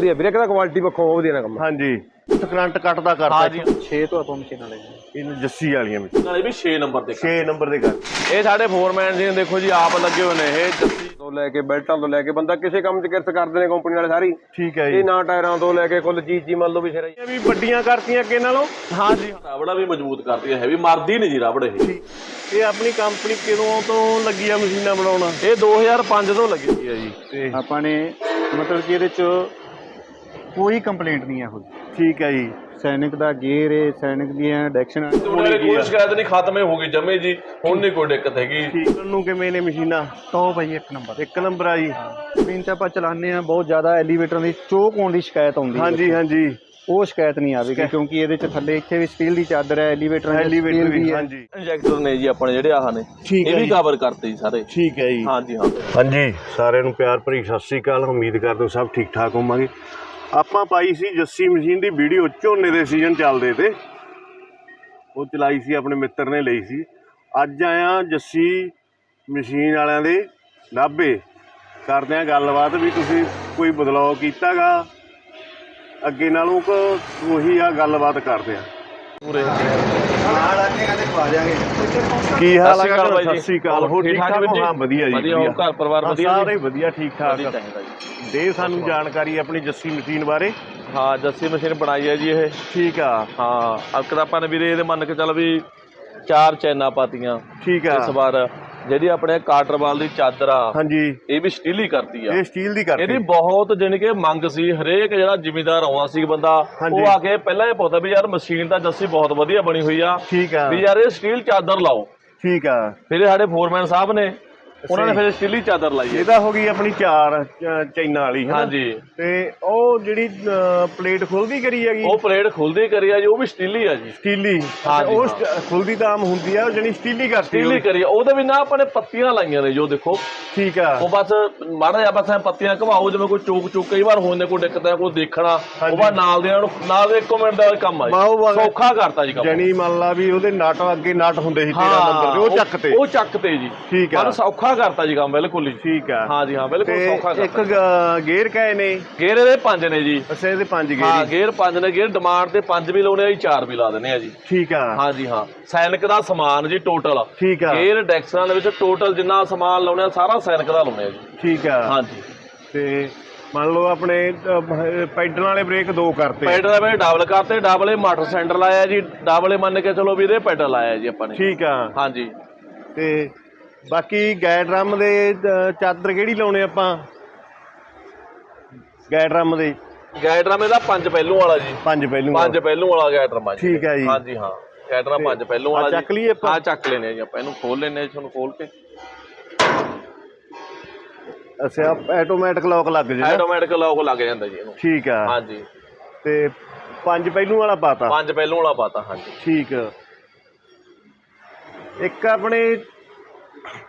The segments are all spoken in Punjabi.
ਵਧੀਆ ਵੀਰੇ ਕਹਿੰਦਾ ਕੁਆਲਿਟੀ ਪੱਖੋਂ ਬਹੁਤ ਵਧੀਆ ਨਾ ਕੰਮ। ਹਾਂਜੀ। ਕਰੰਟ ਕੱਟਦਾ ਕਰਦਾ ਹਾਂ ਜੀ 6 ਤੋਂ ਆਪਾਂ ਮਸ਼ੀਨਾਂ ਲੈ ਜਾਂਦੇ ਇਹਨੂੰ ਜੱਸੀ ਵਾਲੀਆਂ ਵਿੱਚ। ਨਾਲੇ ਵੀ 6 ਨੰਬਰ ਤੇ 6 ਨੰਬਰ ਦੇ ਕਰ ਇਹ ਸਾਡੇ ਫੋਰਮੈਨ ਜੀ ਦੇਖੋ ਜੀ ਆਪ ਲੱਗੇ ਹੋਏ ਨੇ। ਇਹ ਜੱਸੀ ਤੋਂ ਲੈ ਕੇ ਬੈਲਟਾਂ ਤੋਂ ਲੈ ਕੇ ਬੰਦਾ ਕਿਸੇ ਕੰਮ 'ਚ ਕਿਰਤ ਕਰਦੇ ਨੇ ਕੰਪਨੀ ਵਾਲੇ ਸਾਰੀ। ਠੀਕ ਹੈ ਜੀ। ਇਹ ਨਾ ਟਾਇਰਾਂ ਤੋਂ ਲੈ ਕੇ ਕੁੱਲ ਚੀਜ਼ ਜੀ ਮੰਨ ਲਓ ਵੀ ਸਿਰ ਇਹ ਵੀ ਵੱਡੀਆਂ ਕਰਤੀਆਂ ਅੱਗੇ ਨਾਲੋਂ। ਹਾਂ ਜੀ ਰਾਵੜਾ ਵੀ ਮਜ਼ਬੂਤ ਕਰਦੀ ਹੈ ਵੀ ਮਰਦੀ ਨਹੀਂ ਜੀ ਰਾਵੜ ਇਹ। ਇਹ ਆਪਣੀ ਕੰਪਨੀ ਕਦੋਂ ਤੋਂ ਲੱਗੀ ਆ ਮਸ਼ੀਨਾਂ ਬਣਾਉਣਾ? ਇਹ 2005 ਤੋਂ ਲੱਗੀ ਹੈ ਜੀ। ਤੇ ਆਪਾਂ ਨੇ ਮਤਲਬ ਕਿ ਇਹਦੇ ਚ ਕੋਈ ਕੰਪਲੇਂਟ ਨਹੀਂ ਹੈ ਹੋਈ ਠੀਕ ਹੈ ਜੀ। ਸੈਨਿਕ ਦਾ ਗੇਅਰ ਹੈ ਸੈਨਿਕ ਦੀਆਂ ਡੈਕਸ਼ਨਾਂ ਉਹਨੇ ਕੋਈ ਸ਼ਿਕਾਇਤ ਨਹੀਂ ਖਤਮ ਹੀ ਹੋ ਗਈ ਜਮੇ ਜੀ। ਹੁਣ ਨਹੀਂ ਕੋਈ ਦਿੱਕਤ ਹੈਗੀ। ਠੀਕ। ਨੂੰ ਕਿਵੇਂ ਨੇ ਮਸ਼ੀਨਾਂ? ਟੌਪ ਹੈ ਜੀ ਇੱਕ ਨੰਬਰ। ਇੱਕ ਨੰਬਰ ਆ ਜੀ। ਮਸ਼ੀਨ ਤੇ ਆਪਾਂ ਚਲਾਉਂਦੇ ਆ ਬਹੁਤ ਜ਼ਿਆਦਾ ਐਲੀਵੇਟਰ ਦੀ ਚੋਕ ਹੋਣ ਦੀ ਸ਼ਿਕਾਇਤ ਆਉਂਦੀ ਹੈ ਹਾਂਜੀ ਹਾਂਜੀ। ਉਹ ਸ਼ਿਕਾਇਤ ਨਹੀਂ ਆਵੇਗੀ ਕਿਉਂਕਿ ਇਹਦੇ ਚ ਥੱਲੇ ਇੱਥੇ ਵੀ ਸਟੀਲ ਦੀ ਚਾਦਰ ਹੈ ਐਲੀਵੇਟਰ ਐਲੀਵੇਟਰ ਵੀ ਹਾਂਜੀ। ਇੰਜੈਕਟਰ ਨੇ ਜੀ ਆਪਣੇ ਜਿਹੜੇ ਆਹ ਨੇ ਇਹ ਹੈ ਵੀ। ਕਵਰ ਕਰਤੇ ਜੀ ਸਾਰੇ। ਠੀਕ ਹੈ ਜੀ। ਹਾਂ ਜੀ ਹਾਂ। ਹਾਂਜੀ ਸਾਰਿਆਂ ਨੂੰ ਪਿਆਰ ਭਰੀ ਸਤਿ ਸ੍ਰੀ ਅਕਾਲ। ਉਮੀਦ ਕਰਦੇ ਹਾਂ ਸਭ ਠੀਕ ਠਾਕ ਹੋਵਾਂਗੇ। ਆਪਾਂ ਪਾਈ ਸੀ ਜੱਸੀ ਮਸ਼ੀਨ ਦੀ ਵੀਡੀਓ, ਝੋਨੇ ਦੇ ਸੀਜ਼ਨ ਚੱਲਦੇ ਤੇ। ਉਹ ਚਲਾਈ ਸੀ, ਆਪਣੇ ਮਿੱਤਰ ਨੇ ਲਈ ਸੀ। ਅੱਜ ਆਇਆ ਜੱਸੀ ਮਸ਼ੀਨ ਵਾਲਿਆਂ ਦੇ ਨਾਭੇ ਕਰਦੇ ਆ ਗੱਲਬਾਤ ਵੀ ਤੁਸੀਂ ਕੋਈ ਬਦਲਾਅ ਕੀਤਾਗਾ? ਅੱਗੇ ਨਾਲੋਂ ਕੋ ਉਹੀ ਆ, ਗੱਲਬਾਤ ਕਰਦੇ ਆ ਪੂਰੇ। ਕੀ ਹਾਲ ਸਤਿ ਸ਼੍ਰੀ ਅਕਾਲ ਹੈ ਬਾਈ ਜੀ। ਸਤਿ ਸ੍ਰੀ ਅਕਾਲ। ਹੋ ਠੀਕ ਠਾਕ ਹੋ? ਹਾਂ ਵਧੀਆ ਜੀ ਵਧੀਆ ਘਰ ਪਰਿਵਾਰ ਵਧੀਆ ਸਾਰੇ ਵਧੀਆ ਠੀਕ ਠਾਕ ਦੇ ਸਾਨੂੰ ਜਾਣਕਾਰੀ ਆਪਣੀ ਜੱਸੀ ਮਸ਼ੀਨ ਬਾਰੇ। ਹਾਂ ਜੱਸੀ ਮਸ਼ੀਨ ਬਣਾਈ ਹੈ ਜੀ ਇਹ। ਠੀਕ ਆ। ਹਾਂ ਆਪਾਂ ਨੇ ਵੀਰੇ ਇਹਦੇ ਮੰਨ ਕੇ ਚੱਲ ਵੀ ਚਾਰ ਚੈਨਾ ਪਾਤੀਆਂ ਠੀਕ ਆ। ਇਸ ਵਾਰ। ਜਿਹੜੀ ਆਪਣੇ ਕਾਟਰਵਾਲ ਦੀ ਚਾਦਰ ਆ ਹਾਂਜੀ। ਇਹ ਵੀ ਸਟੀਲ ਹੀ ਕਰਦੀ ਆ। ਇਹ ਸਟੀਲ ਦੀ ਕਰਤੀ। ਇਹਦੀ ਬਹੁਤ ਜਾਣੀ ਕਿ ਮੰਗ ਸੀ ਹਰੇਕ ਜਿਹੜਾ ਜ਼ਿਮੀਦਾਰ ਆਉਂਦਾ ਸੀ ਬੰਦਾ। ਉਹ ਆ ਕੇ ਪਹਿਲਾਂ ਇਹ ਪੁੱਛਦਾ ਵੀ ਯਾਰ ਮਸ਼ੀਨ ਤਾਂ ਜੱਸੀ ਬਹੁਤ ਵਧੀਆ ਬਣੀ ਹੋਈ ਆ ਠੀਕ ਆ। ਵੀ ਯਾਰ ਇਹ ਸਟੀਲ ਚਾਦਰ ਲਾਓ। ਠੀਕ ਆ। ਫਿਰ ਸਾਡੇ ਫੋਰਮੈਨ ਸਾਹਿਬ ਨੇ ਉਹਨਾਂ ਨੇ ਫਿਰ ਸਟੀਲ ਚਾਦਰ ਲਾਈ ਹੈ। ਇਹਦਾ ਹੋ ਗਈ ਆਪਣੀ ਚਾਰ ਚੈਨਾ ਵਾਲੀ ਹੈ ਹਾਂਜੀ। ਤੇ ਉਹ ਜਿਹੜੀ ਪਲੇਟ ਖੁੱਲਦੀ ਕਰੀ ਹੈਗੀ? ਉਹ ਪਲੇਟ ਖੁੱਲਦੀ ਕਰੀ ਆ ਜੀ ਉਹ ਵੀ ਸਟੀਲ ਆ ਜੀ। ਸਟੀਲੀ। ਹਾਂਜੀ, ਉਹ ਖੁੱਲਦੀ ਤਾਂ ਆਮ ਹੁੰਦੀ ਆ ਜਿਹੜੀ ਸਟੀਲੀ ਕਰਤੀ ਸਟੀਲ। ਕਰੀ ਉਹਦੇ ਵੀ ਨਾ ਆਪਾਂ ਨੇ ਪੱਤੀਆਂ ਲਾਈਆਂ ਨੇ ਜੋ ਦੇਖੋ। ਠੀਕ ਆ। ਉਹ ਬਸ ਮਾੜਾ ਜਿਹਾ ਬਸ ਐਂ ਪੱਤੀਆਂ ਘਵਾਓ ਜਿਵੇਂ ਕੋਈ ਚੂਕ ਚੂਕ ਕਈ ਵਾਰ ਹੋਣੇ ਕੋਈ ਦਿੱਕਤ ਹੈ ਕੋਈ ਦੇਖਣਾ ਉਹ ਬਸ ਨਾਲ ਦੇ ਨਾਲ ਦੇ ਇੱਕੋ ਮਿੰਟ ਦਾ ਕੰਮ ਆ ਜੀ। ਸੌਖਾ ਕਰਤਾ ਜੀ ਕੰਮ। ਜਣੀ ਮੰਨ ਲਾ ਵੀ ਉਹਦੇ ਨਟ ਅੱਗੇ ਨਟ ਹੁੰਦੇ ਸੀ 13 ਨੰਬਰ ਦੇ ਉਹ ਚੱਕ ਤੇ। ਉਹ ਚੱਕ ਤੇ ਜੀ। ਠੀਕ ਆ। ਪਰ ਸੌਖਾ ਕਰਤਾ ਜੀ ਕੰਮ ਬਿਲਕੁਲ ਹੀ ਠੀਕ ਆ। ਹਾਂ ਜੀ ਹਾਂ ਬਿਲਕੁਲ ਤੇ ਸੌਖਾ ਇੱਕ ਕਰਤਾ ਗ- ਗੇਅਰ ਕਹੇ ਨੇ? ਗੇਅਰ ਇਹਦੇ ਪੰਜ ਨੇ ਜੀ। ਅੱਛਾ ਇਹਦੇ ਪੰਜ ਹਾਂ ਗੇਅਰ ਹੀ। ਗੇਅਰ ਪੰਜ ਨੇ ਗੇਅਰ ਡਿਮਾਂਡ ਤੇ ਪੰਜ ਵੀ ਲਾਉਣੇ ਆ ਜੀ ਚਾਰ ਵੀ ਲਾ ਦਿੰਦੇ ਆ ਜੀ। ਠੀਕ ਆ। ਹਾਂ ਜੀ ਹਾਂ। ਸੈਨਿਕ ਦਾ ਸਮਾਨ ਜੀ ਟੋਟਲ ਠੀਕ ਆ। ਗੇਅਰ ਡੈਕਸਾਂ ਦੇ ਵਿੱਚ ਟੋਟਲ ਜਿੰਨਾ ਸਮਾਨ ਲਾਉਣੇ ਆ ਸਾਰਾ ਸੈਨਿਕ ਦਾ ਲਾਉਣੇ ਆ ਜੀ। ਠੀਕ ਆ। ਹਾਂ ਜੀ ਤੇ ਮੰਨ ਲਓ ਆਪਣੇ ਅਹ, ਪੈਡਲ ਵਾਲੇ ਬ੍ਰੇਕ ਦੋ ਕਰਤੇ। ਪੈਡਲ ਦੇ ਵਿੱਚ ਡਬਲ ਕਰਤੇ ਡਬਲ ਮੋਟਰ ਸੈਂਟਰ ਲਾਇਆ ਜੀ। ਡਬਲ ਮੰਨ ਕੇ ਚਲੋ ਵੀ ਇਹਦੇ ਪੈਡਲ ਲਾਇਆ ਜੀ ਆਪਾਂ ਨੇ। ਠੀਕ ਆ। ਹਾਂਜੀ। ਤੇ ਬਾਕੀ ਗੈ ਡਰਮ ਦੇ ਅਹ, ਚਾਦਰ ਕਿਹੜੀ ਲਾਉਣੇ ਆਪਾਂ? ਗੈ ਡਰਮ ਦੇ। ਗਾਇਡਰਮ ਇਹਦਾ ਪੰਜ ਪਹਿਲੂ ਵਾਲਾ ਜੀ। ਪੰਜ ਪਹਿਲੂ ਪੰਜ ਪਹਿਲੂ ਵਾਲਾ ਗਾਇਡਰਮ ਆ ਜੀ। ਠੀਕ ਹੈ ਜੀ। ਹਾਂਜੀ ਹਾਂ। ਗਾਇਡਰਮ ਪੰਜ ਪਹਿਲੂ ਵਾਲਾ ਜੀ। ਚੱਕ ਲਈਏ ਆਪਾਂ? ਹਾਂ ਚੱਕ ਲੈਨੇ ਆ ਜੀ ਆਪਾਂ। ਇਹਨੂੰ ਖੋਲ ਲੈਨੇ ਆ ਜੀ ਤੁਹਾਨੂੰ ਖੋਲ ਕੇ। ਅੱਛਾ ਆਟੋਮੈਟਿਕ ਲੌਕ ਲੱਗ ਜੇ ਨਾ। ਆਟੋਮੈਟਿਕ ਲੌਕ ਲੱਗ ਜਾਂਦਾ ਜੀ ਇਹਨੂੰ। ਠੀਕ ਆ। ਹਾਂਜੀ। ਤੇ ਪੰਜ ਪਹਿਲੂ ਵਾਲਾ ਪਾਤਾ। ਪੰਜ ਪਹਿਲੂ ਵਾਲਾ ਪਾਤਾ ਹਾਂਜੀ। ਠੀਕ। ਇੱਕ ਆਪਣੇ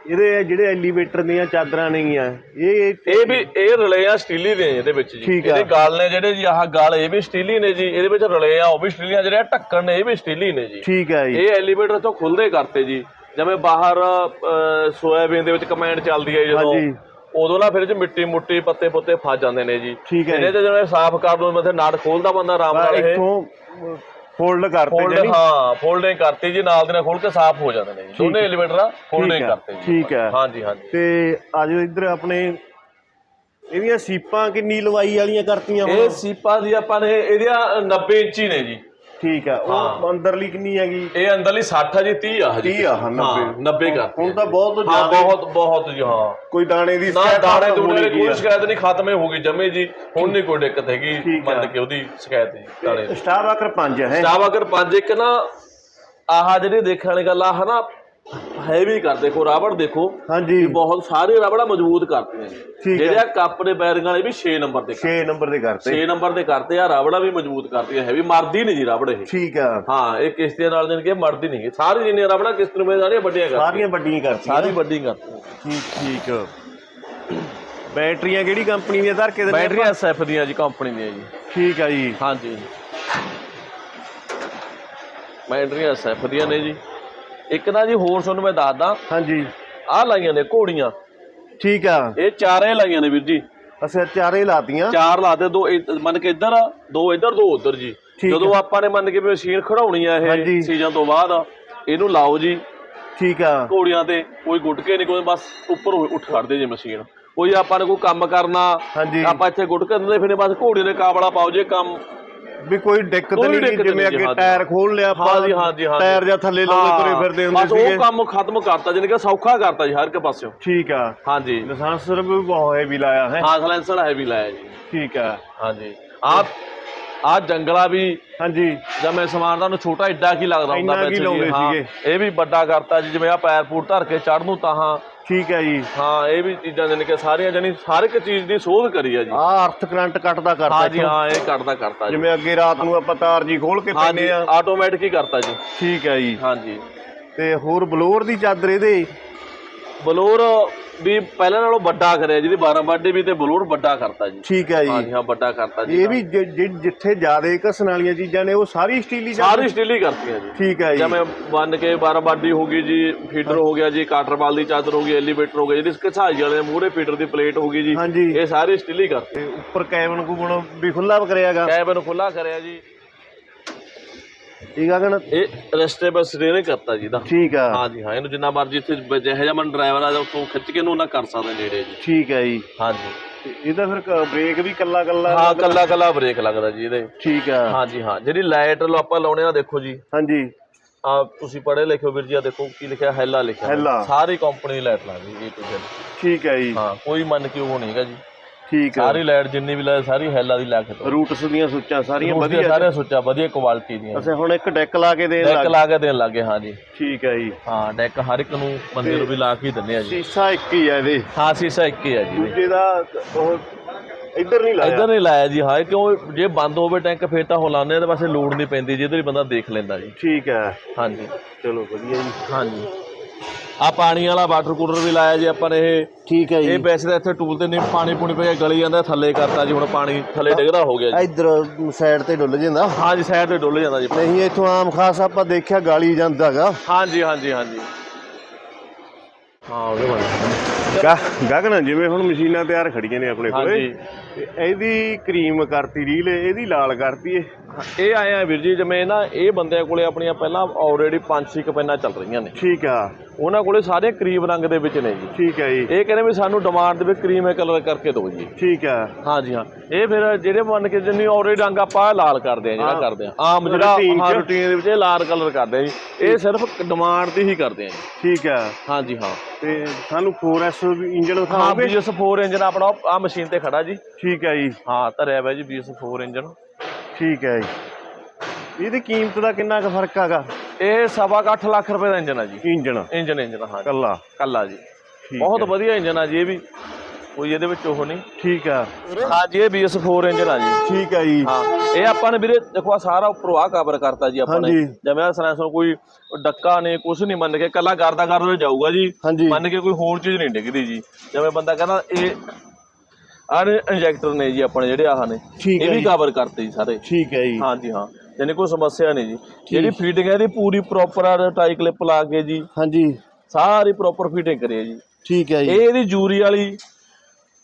ਇਹਦੇ ਜਿਹੜੇ ਐਲੀਵੇਟਰ ਦੀਆਂ ਚਾਦਰਾਂ ਨੇਗੀਆਂ ਇਹ ਇਹ ਵੀ ਇਹ ਰਲੇ ਆ ਸਟੀਲੀ ਦੇ ਇਹਦੇ ਵਿੱਚ ਜੀ। ਇਹਦੇ ਗਾਲ ਨੇ ਜਿਹੜੇ ਜੀ ਆਹ ਗਾਲ ਇਹ ਵੀ ਸਟੀਲੀ ਨੇ ਜੀ ਇਹਦੇ ਵਿੱਚ ਰਲੇ ਆ ਉਹ ਵੀ ਸਟੀਲੀ ਆ ਜਿਹੜੇ ਢੱਕਣ ਨੇ ਇਹ ਵੀ ਸਟੀਲੀ ਨੇ ਜੀ। ਠੀਕ ਆ ਜੀ। ਇਹ ਐਲੀਵੇਟਰ ਤੋਂ ਖੁੱਲਦੇ ਕਰਤੇ ਜੀ। ਜਿਵੇਂ ਬਾਹਰ ਸੋਇਆਬੀਨ ਦੇ ਵਿੱਚ ਕਮੈਂਡ ਚੱਲਦੀ ਹੈ ਜਦੋਂ। ਹਾਂਜੀ। ਉਦੋਂ ਨਾ ਫਿਰ ਚ ਮਿੱਟੀ ਮੁੱਟੀ ਪੱਤੇ ਪੁੱਤੇ ਫਸ ਜਾਂਦੇ ਨੇ ਜੀ। ਠੀਕ ਹੈ ਇਹਨੇ ਤੇ ਜਿਵੇਂ ਸਾਫ਼ ਕਰ ਦੋ ਮਥੇ ਨਾੜ ਖੋਲਦਾ ਬੰਦਾ ਆਰਾਮ ਨਾਲ ਇਹ। ਇੱਥੋਂ ਫੋਲਡ ਕਰਤੇ ਜਾਨੀ ਹਾਂ ਫੋਲਡਿੰਗ ਕਰਤੀ ਜੀ ਨਾਲ ਦੇ ਨਾਲ ਖੋਲ ਕੇ ਸਾਫ਼ ਹੋ ਜਾਂਦੇ ਨੇ ਜੀ। ਦੋਨੇ ਐਲੀਵੇਟਰ ਆ ਫੋਲਡਿੰਗ ਕਰਤੇ ਜੀ। ਠੀਕ ਆ। ਹਾਂਜੀ ਹਾਂਜੀ। ਤੇ ਆਜੋ ਇੱਧਰ ਆਪਣੇ ਇਹਦੀਆਂ ਸੀਪਾਂ ਕਿੰਨੀ ਲਵਾਈ ਵਾਲੀਆਂ ਕਰਤੀਆਂ ਹੁਣ? ਇਹ ਸੀਪਾ ਦੀ ਆਪਾਂ ਨੇ ਇਹਦੀਆਂ 90 ਇੰਚੀ ਨੇ ਜੀ। ਠੀਕ ਆ ਉਹ ਅੰਦਰਲੀ ਕਿੰਨੀ ਹੈਗੀ? ਇਹ ਅੰਦਰਲੀ 60 ਆ ਜੀ 30 ਆ ਹਜੀ। 30 ਆ, ਹਾਂ, 90 90 ਕਰ ਹੁਣ ਤਾਂ ਬਹੁਤ ਹਾਂ ਜ਼ਿਆਦਾ ਬਹੁਤ ਬਹੁਤ ਜੀ ਹਾਂ। ਕੋਈ ਦਾਣੇ ਦੀ ਨਾ ਦਾਣੇ ਤਾਂ ਦੂਣੇ ਦੀ ਕੋਈ। ਸ਼ਿਕਾਇਤ ਨਹੀਂ ਖਤਮ ਹੀ ਹੋ ਗਈ ਜਮੇ ਜੀ। ਹੁਣ ਨਹੀਂ ਕੋਈ ਦਿੱਕਤ ਹੈਗੀ। ਮੰਨ ਕੇ ਉਹਦੀ ਸ਼ਿਕਾਇਤ ਜੀ ਦਾਣੇ ਸਟਾਰ ਵਾਕਰ 5 ਹੈ। ਸਟਾਵ ਅਗਰ ਪੰਜ ਇੱਕ ਨਾ ਆਹ ਜਿਹੜੀ ਦੇਖਣ ਵਾਲੀ ਗੱਲ ਆ ਹਨਾ ਹੈਵੀ ਕਰ ਦੇਖੋ ਰਾਬੜ ਦੇਖੋ ਹਾਂਜੀ। ਬਹੁਤ ਸਾਰੇ ਰਾਬੜਾ ਮਜ਼ਬੂਤ ਕਰਤੇ ਨੇ। ਜਿਹੜੇ ਆ ਕੱਪ ਦੇ ਬੈਰਿੰਗ ਵਾਲੇ ਵੀ 6 ਨੰਬਰ ਦੇ 6 ਨੰਬਰ ਦੇ ਕਰਤੇ। 6 ਨੰਬਰ ਦੇ ਕਰਤੇ ਆ ਰਾਬੜਾ ਵੀ ਮਜ਼ਬੂਤ ਕਰਤੀ ਹੈ ਹੈਵੀ ਮਰਦੀ ਨਹੀਂ ਜੀ ਰਾਬੜ ਇਹ। ਠੀਕ ਆ। ਹਾਂ ਇਹ ਕਿਸ਼ਤੀਆਂ ਨਾਲ ਜਨ ਕੇ ਮਰਦੀ ਨਹੀਂ। ਸਾਰੀ ਜਿੰਨੀਆਂ ਰਾਬੜਾ ਕਿਸ਼ਤ ਨੂੰ ਸਾਰੀਆਂ ਵੱਡੀਆਂ ਕਰ ਸਾਰੀਆਂ ਵੱਡੀਆਂ ਕਰਤੀਆਂ। ਸਾਰੀ ਵੱਡੀ ਕਰਤੀ ਠੀਕ ਠੀਕ। ਬੈਟਰੀਆਂ ਕਿਹੜੀ ਕੰਪਨੀ ਦੀਆਂ ਧਰ ਕੇ ਦਿੰਦੇ ਬੈਟਰੀਆਂ ਐਸਐਫ ਦੀਆਂ ਜੀ ਕੰਪਨੀ ਦੀਆਂ ਜੀ। ਠੀਕ ਆ ਜੀ। ਹਾਂਜੀ। ਬੈਟਰੀਆਂ ਐਸਐਫ ਦੀਆਂ ਨੇ ਜੀ। ਇੱਕ ਨਾ ਜੀ ਹੋਰ ਤੁਹਾਨੂੰ ਮੈਂ ਦੱਸਦਾ। ਹਾਂਜੀ। ਆਹ ਲਾਈਆਂ ਨੇ ਘੋੜੀਆਂ। ਠੀਕ ਆ। ਇਹ ਚਾਰੇ ਲਾਈਆਂ ਨੇ ਵੀਰ ਜੀ। ਅੱਛਾ ਚਾਰੇ ਲਾਤੀਆਂ। ਚਾਰ ਲਾ ਦੇ ਮੰਨ ਕੇ ਇੱਧਰ ਦੋ ਇੱਧਰ ਦੋ ਉੱਧਰ ਜੀ। ਜਦੋਂ ਆਪਾਂ ਨੇ ਮੰਨ ਕੇ ਮਸ਼ੀਨ ਖੜਾਉਣੀ ਆ। ਇਹ ਸੀਜ਼ਨ ਤੋਂ ਬਾਅਦ ਇਹਨੂੰ ਲਾਓ ਜੀ। ਠੀਕ ਆ। ਘੋੜੀਆਂ ਤੇ ਕੋਈ ਗੁਟਕੇ ਨਹੀਂ ਕੋਈ ਬਸ ਉੱਪਰ ਉੱਠ ਖੜਦੇ ਜੀ ਮਸ਼ੀਨ। ਕੋਈ ਆਪਾਂ ਨੇ ਕੋਈ ਕੰਮ ਕਰਨਾ ਆਪਾਂ ਇੱਥੇ ਗੁਟਕੇ ਦਿੰਦੇ ਫਿਰ ਬਸ ਘੋੜੀ ਦੇ ਕਾਬਲਾ ਪਾਓ ਜੇ ਕੰਮ। ਵੀ ਕੋਈ ਦਿੱਕਤ ਕੋਈ ਨਹੀਂ ਦਿੱਕਤ ਜਿਵੇਂ ਨਹੀਂ ਜੀ, ਅੱਗੇ। ਟਾਇਰ ਖੋਲ ਲਿਆ ਆਪਾਂ ਹਾਂਜੀ ਹਾਂਜੀ ਹਾਂਜੀ। ਟਾਇਰ ਜਾਂ ਥੱਲੇ ਲਾਉਂਦੇ ਤੁਰੇ ਫਿਰਦੇ ਹੁੰਦੇ ਬਸ ਸੀਗੇ। ਉਹ ਕੰਮ ਖਤਮ ਕਰਤਾ ਜਾਨੀ ਕਿ ਸੌਖਾ ਕਰਤਾ ਜੀ ਹਰ ਇੱਕ ਪਾਸਿਓਂ। ਠੀਕ ਆ। ਹਾਂਜੀ। ਲਾਇਸੈਂਸ ਵੀ ਬਹੁਤ ਹੈਵੀ ਲਾਇਆ ਹੈ। ਹਾਂ ਸਲੈਂਸਰ ਹੈਵੀ ਲਾਇਆ ਜੀ। ਠੀਕ ਆ। ਹਾਂਜੀ। ਆ ਆ ਜੰਗਲਾ ਵੀ ਹਾਂਜੀ। ਜਦ ਮੈਂ ਸਮਾਨ ਦਾ ਨੂੰ ਛੋਟਾ ਐਡਾ ਕੀ ਲੱਗਦਾ ਹੁੰਦਾ ਇੰਨਾ ਕੀ ਵਿੱਚ ਜੀ, ਲਾਉਂਦੇ ਹਾਂ। ਸੀਗੇ। ਇਹ ਵੀ ਵੱਡਾ ਕਰਤਾ ਜੀ ਜਿਵੇਂ ਆ ਪੈਰ ਪੂਰ ਧਰ ਕੇ ਚੜ੍ਹ ਨੂੰ ਤਾਂ ਹਾਂ ਠੀਕ ਹੈ ਜੀ। ਹਾਂ ਇਹ ਵੀ ਚੀਜ਼ਾਂ ਜਾਨੀ ਕਿ ਸਾਰੀਆਂ ਜਾਨੀ ਹਰ ਇੱਕ ਚੀਜ਼ ਦੀ ਸੋਧ ਕਰੀ ਆ ਜੀ। ਆ ਅਰਥ ਕਰੰਟ ਕੱਟਦਾ ਕਰਤਾ ਹਾਂ ਜੀ। ਹਾਂ ਇਹ ਕੱਟਦਾ ਕਰਤਾ ਜੀ। ਜਿਵੇਂ ਅੱਗੇ ਰਾਤ ਨੂੰ ਆਪਾਂ ਤਾਰ ਜੀ ਖੋਲ ਕੇ ਹਾਂ ਜੀ ਪੈਨੇ ਆ ਆਟੋਮੈਟਿਕ ਹੀ ਕਰਤਾ ਜੀ। ਠੀਕ ਹੈ ਜੀ। ਹਾਂ ਜੀ। ਤੇ ਹੋਰ ਬਲੋਰ ਦੀ ਚਾਦਰ ਇਹਦੇ? ਬਲੋਰ ਵੀ ਪਹਿਲਾਂ ਨਾਲੋਂ ਵੱਡਾ ਕਰਿਆ ਜਿਹਦੀ 12 ਬਾਡੀ ਵੀ ਤੇ ਬਲੋਰ ਵੱਡਾ ਕਰਤਾ ਜੀ। ਠੀਕ ਹੈ ਜੀ। ਹਾਂ ਵੱਡਾ ਕਰਤਾ ਜੀ ਇਹ ਵੀ ਜਿ- ਜਿ- ਜਿੱਥੇ ਜ਼ਿਆਦੇ ਘਸਣ ਵਾਲੀਆਂ ਚੀਜ਼ਾਂ ਨੇ ਉਹ ਸਾਰੀ ਸਟੀਲੀ ਚਾਦਰ ਸਾਰੀ ਸਟੀਲ ਹੀ ਕਰਤੀਆਂ ਜੀ। ਠੀਕ ਹੈ ਜੀ। ਜਿਵੇਂ ਬੰਨ ਕੇ 12 ਬਾਡੀ ਹੋ ਗਈ ਜੀ ਫੀਡਰ ਹੋ ਗਿਆ ਜੀ ਕਾਟਰਵਾਲ ਦੀ ਚਾਦਰ ਹੋ ਗਈ ਐਲੀਵੇਟਰ ਹੋ ਗਿਆ ਜਿਹੜੀ ਘਸਾਈ ਵਾਲੇ ਮੂਹਰੇ ਫੀਡਰ ਦੀ ਪਲੇਟ ਹੋ ਗਈ ਜੀ ਹਾਂਜੀ। ਇਹ ਸਾਰੀ ਸਟੀਲ ਹੀ ਕਰਤੀ। ਤੇ ਉੱਪਰ ਕੈਬਨ ਕੁਬਨ ਵੀ ਖੁੱਲਾ ਕਰਿਆਗਾ ਕੈਬਨ ਖੁੱਲਾ ਕਰਿਆ ਜੀ। ਠੀਕ ਆ ਗਣ ਇਹ ਰੈਸਟੇਬਲ ਸਟੀਅਰਿੰਗ ਕਰਤਾ ਜੀ ਦਾ ਠੀਕ ਆ। ਹਾਂ ਜੀ ਹਾਂ ਇਹਨੂੰ ਜਿੰਨਾ ਮਰਜ਼ੀ ਇੱਥੇ ਜਿਹੋ ਮਨ ਡਰਾਈਵਰ ਆ ਜਾ ਉੱਥੋਂ ਖਿੱਚ ਕੇ ਇਹਨੂੰ ਨਾ ਕਰ ਸਕਦੇ ਨੇੜੇ ਜੀ। ਠੀਕ ਹੈ ਜੀ। ਹਾਂ ਜੀ ਤੇ ਇਹਦਾ ਫਿਰ ਕ- ਬ੍ਰੇਕ ਵੀ ਕੱਲਾ ਕੱਲਾ ਹਾਂ ਕੱਲਾ ਕੱਲਾ ਬ੍ਰੇਕ ਲੱਗਦਾ ਜੀ ਇਹਦੇ। ਠੀਕ ਆ। ਹਾਂ ਜੀ ਹਾਂ ਜਿਹੜੀ ਲਾਈਟ ਲੋ ਆਪਾਂ ਲਾਉਣੇ ਆ ਦੇਖੋ ਜੀ। ਹਾਂਜੀ। ਆ ਤੁਸੀਂ ਪੜ੍ਹੇ ਲਿਖੋ ਵੀਰ ਜੀ ਆ ਦੇਖੋ ਕੀ ਲਿਖਿਆ ਹੈਲਾ ਲਿਖਿਆ। ਹੈਲਾ। ਸਾਰੀ ਕੰਪਨੀ ਲਾਈਟ ਲੱਗਦੀ ਜੀ to Z। ਠੀਕ ਹੈ ਜੀ। ਹਾਂ ਕੋਈ ਮੰਨ ਕੇ ਉਹ ਨਹੀਂਗਾ ਜੀ। ਠੀਕ ਆ। ਸਾਰੀ ਲਾਈਟ ਜਿੰਨੀ ਵੀ ਲਾਈਟ ਸਾਰੀ ਹੈਲਾ ਦੀ ਲਾ ਕੇ ਦੋ ਰੂਟਸ ਦੀਆਂ ਸੁੱਚਾਂ ਸਾਰੀਆਂ ਵਧੀਆ ਵਧੀਆ ਸਾਰੇ ਸੁੱਚਾ ਵਧੀਆ ਕੁਆਲਿਟੀ ਦੀਆਂ ਅੱਛਾ ਹੁਣ ਇੱਕ ਡੈਕ ਲਾ ਕੇ ਦੇਣ ਡੈਕ ਲੱਗ ਲਾ ਕੇ ਦੇਣ ਲੱਗੇ ਹਾਂ ਜੀ ਠੀਕ ਹੈ ਜੀ। ਹਾਂ ਡੈਕ ਹਰ ਇੱਕ ਨੂੰ ਬੰਦੇ ਨੂੰ ਵੀ ਲਾ ਕੇ ਹੀ ਦਿੰਦੇ ਆ ਜੀ। ਸੀਸਾ ਇੱਕ ਹੀ ਆ ਇਹਦੇ। ਹਾਂ ਸੀਸਾ ਇੱਕ ਹੀ ਹੈ ਜੀ। ਦੂਜੇ ਦਾ ਉਹ ਇੱਧਰ ਨਹੀਂ ਲਾਇਆ। ਇੱਧਰ ਨਹੀਂ ਲਾਇਆ ਜੀ ਹਾਂ ਕਿਉਂ ਜੇ ਬੰਦ ਹੋਵੇ ਟੈਂਕ ਫੇਰ ਤਾਂ ਹੁਲਾਉਂਦੇ ਤੇ ਪਾਸੇ ਲੋਡ ਨਹੀਂ ਪੈਂਦੀ ਜਿੱਧਰ ਹੀ ਬੰਦਾ ਦੇਖ ਲੈਂਦਾ ਜੀ। ਠੀਕ ਹੈ ਹਾਂਜੀ। ਚਲੋ ਵਧੀਆ ਜੀ। ਹਾਂਜੀ। ਆ ਪਾਣੀ ਵਾਲਾ ਵਾਟਰ ਕੂਲਰ ਵੀ ਲਾਇਆ ਜੀ ਆਪਾਂ ਨੇ ਇਹ। ਠੀਕ ਹੈ ਇਹ ਵੈਸੇ ਤਾਂ ਇੱਥੇ ਟੂਲ ਤੇ ਨਹੀਂ ਪਾਣੀ ਪੂਣੀ ਪਿਆ ਗਲੀ ਜਾਂਦਾ ਥੱਲੇ ਕਰਤਾ ਜੀ ਹੁਣ ਪਾਣੀ ਥੱਲੇ ਡਿੱਗਦਾ ਹੋ ਗਿਆ ਜੀ। ਇੱਧਰ ਸਾਈਡ ਤੇ ਡੁੱਲ ਜਾਂਦਾ। ਹਾਂ ਜੀ ਸਾਈਡ ਤੇ ਡੁੱਲ ਜਾਂਦਾ ਜੀ। ਨਹੀਂ ਇੱਥੋਂ ਆਮ ਖਾਸ ਆਪਾਂ ਦੇਖਿਆ ਗਾਲੀ ਜਾਂਦਾਗਾ ਹਾਂਜੀ ਹਾਂਜੀ ਹਾਂਜੀ। ਹਾਂ ਉਹਦੇ ਬਣ ਗਗਨ ਜਿਵੇਂ ਹੁਣ ਮਸ਼ੀਨਾਂ ਤਿਆਰ ਖੜੀਆਂ ਨੇ ਆਪਣੇ ਕੋਲੇ। ਹਾਂਜੀ। ਤੇ ਇਹਦੀ ਕਰੀਮ ਕਰਤੀ ਰੀਲ ਇਹਦੀ ਲਾਲ ਕਰਤੀ ਏ ਇਹ ਆਏ ਆ ਵੀਰ ਜੀ ਜਿਵੇਂ ਨਾ ਇਹ ਬੰਦਿਆਂ ਕੋਲੇ ਆਪਣੀਆਂ ਪਹਿਲਾਂ ਆਲਰੇਡੀ 5-6 ਪੈਨਾਂ ਚੱਲ ਰਹੀਆਂ ਨੇ। ਠੀਕ ਆ। ਉਹਨਾਂ ਕੋਲੇ ਸਾਰੇ ਕਰੀਮ ਰੰਗ ਦੇ ਵਿੱਚ ਨੇ ਜੀ। ਠੀਕ ਹੈ ਜੀ। ਇਹ ਕਹਿੰਦੇ ਵੀ ਸਾਨੂੰ ਡਿਮਾਂਡ ਦੇ ਵਿੱਚ ਕਰੀਮ ਕਲਰ ਕਰਕੇ ਦਿਓ ਜੀ। ਠੀਕ ਆ। ਹਾਂਜੀ ਹਾਂ। ਇਹ ਫਿਰ ਜਿਹੜੇ ਮੰਨ ਕੇ ਜਿੰਨੀ ਆਲਰੇਡੀ ਰੰਗ ਆਪਾਂ ਲਾਲ ਕਰਦੇ ਆ ਜਿਹੜਾ ਹਾਂ। ਕਰਦੇ ਆ। ਆਮ ਜਿਹੜਾ ਹਾਂ। ਰੂਟੀਨ ਦੇ ਵਿੱਚ ਇਹ ਲਾਲ ਕਲਰ ਕਰਦੇ ਆ ਜੀ। ਇਹ ਸਿਰਫ ਡਿਮਾਂਡ ਤੇ ਹੀ ਕਰਦੇ ਆ ਜੀ। ਠੀਕ ਆ। ਹਾਂਜੀ ਹਾਂ। ਤੇ ਸਾਨੂੰ 4S ਇੰਜਨ ਹਾਂ ਦਿਖਾਓਗੇ BS4 ਇੰਜਨ ਆਪਣਾ ਆ ਮਸ਼ੀਨ ਤੇ ਖੜਾ ਜੀ। ਠੀਕ ਹੈ ਜੀ। ਹਾਂ ਧਰਿਆ ਹੋਇਆ ਜੀ BS4 ਇੰਜਨ ਠੀਕ ਹੈ ਜੀ। ਇਹਦੀ ਕੀਮਤ ਦਾ ਕਿੰਨਾ ਕੁ ਫ਼ਰਕ ਹੈਗਾ? ਇਹ ਸਵਾ ਕੁ ਅੱਠ ਲੱਖ ਰੁਪਏ ਦਾ ਇੰਜਨ ਆ ਜੀ। ਇੰਜਨ ਇੰਜਨ ਇੰਜਨ ਹਾਂ। ਕੱਲਾ। ਕੱਲਾ ਜੀ। ਠੀਕ ਬਹੁਤ ਹੈ। ਵਧੀਆ ਇੰਜਨ ਆ ਜੀ ਇਹ ਵੀ। ਕੋਈ ਇਹਦੇ ਵਿੱਚ ਉਹ ਨਹੀਂ। ਠੀਕ ਆ। ਹਾਂ ਜੀ ਇਹ BS4 ਇੰਜਨ ਆ ਜੀ। ਠੀਕ ਆ ਜੀ। ਹਾਂ ਇਹ ਆਪਾਂ ਨੇ ਵੀਰੇ ਦੇਖੋ ਆ ਸਾਰਾ ਉੱਪਰੋਂ ਆ ਕਵਰ ਕਰਤਾ ਜੀ ਆਪਾਂ ਨੇ। ਹਾਂਜੀ। ਜਿਵੇਂ ਆ ਸਲੈਂਸਰ ਕੋਈ ਡੱਕਾ ਨੇ ਕੁਝ ਨਹੀਂ ਮੰਨ ਕੇ ਕੱਲਾ ਕਰਦਾ ਕਰਦੇ ਜਾਊਗਾ ਜੀ। ਹਾਂਜੀ। ਮੰਨ ਕੇ ਕੋਈ ਹੋਰ ਚੀਜ਼ ਨਹੀਂ ਡਿੱਗਦੀ ਜੀ। ਜਿਵੇਂ ਬੰਦਾ ਕਹਿੰਦਾ ਇਹ ਆਹ ਇੰਜੈਕਟਰ ਨੇ ਜੀ ਆਪਣੇ ਜਿਹੜੇ ਆਹ ਨੇ ਠੀਕ ਇਹ ਹੈ ਵੀ ਜੀ। ਕਵਰ ਕਰਤੇ ਜੀ ਸਾਰੇ। ਠੀਕ ਹੈ ਜੀ। ਹਾਂਜੀ ਹਾਂ। ਯਾਨੀ ਕੋਈ ਸਮੱਸਿਆ ਨਹੀਂ ਜੀ। ਜਿਹੜੀ ਫੀਟਿੰਗ ਹੈ ਇਹਦੀ ਪੂਰੀ ਪ੍ਰੋਪਰ ਆ ਟਾਈ ਕਲਿੱਪ ਲਾ ਕੇ ਜੀ। ਹਾਂਜੀ। ਸਾਰੀ ਪ੍ਰੋਪਰ ਫਿਟਿੰਗ ਕਰੀਏ ਜੀ। ਠੀਕ ਹੈ ਜੀ। ਇਹ ਇਹਦੀ ਜੂਰੀ ਵਾਲੀ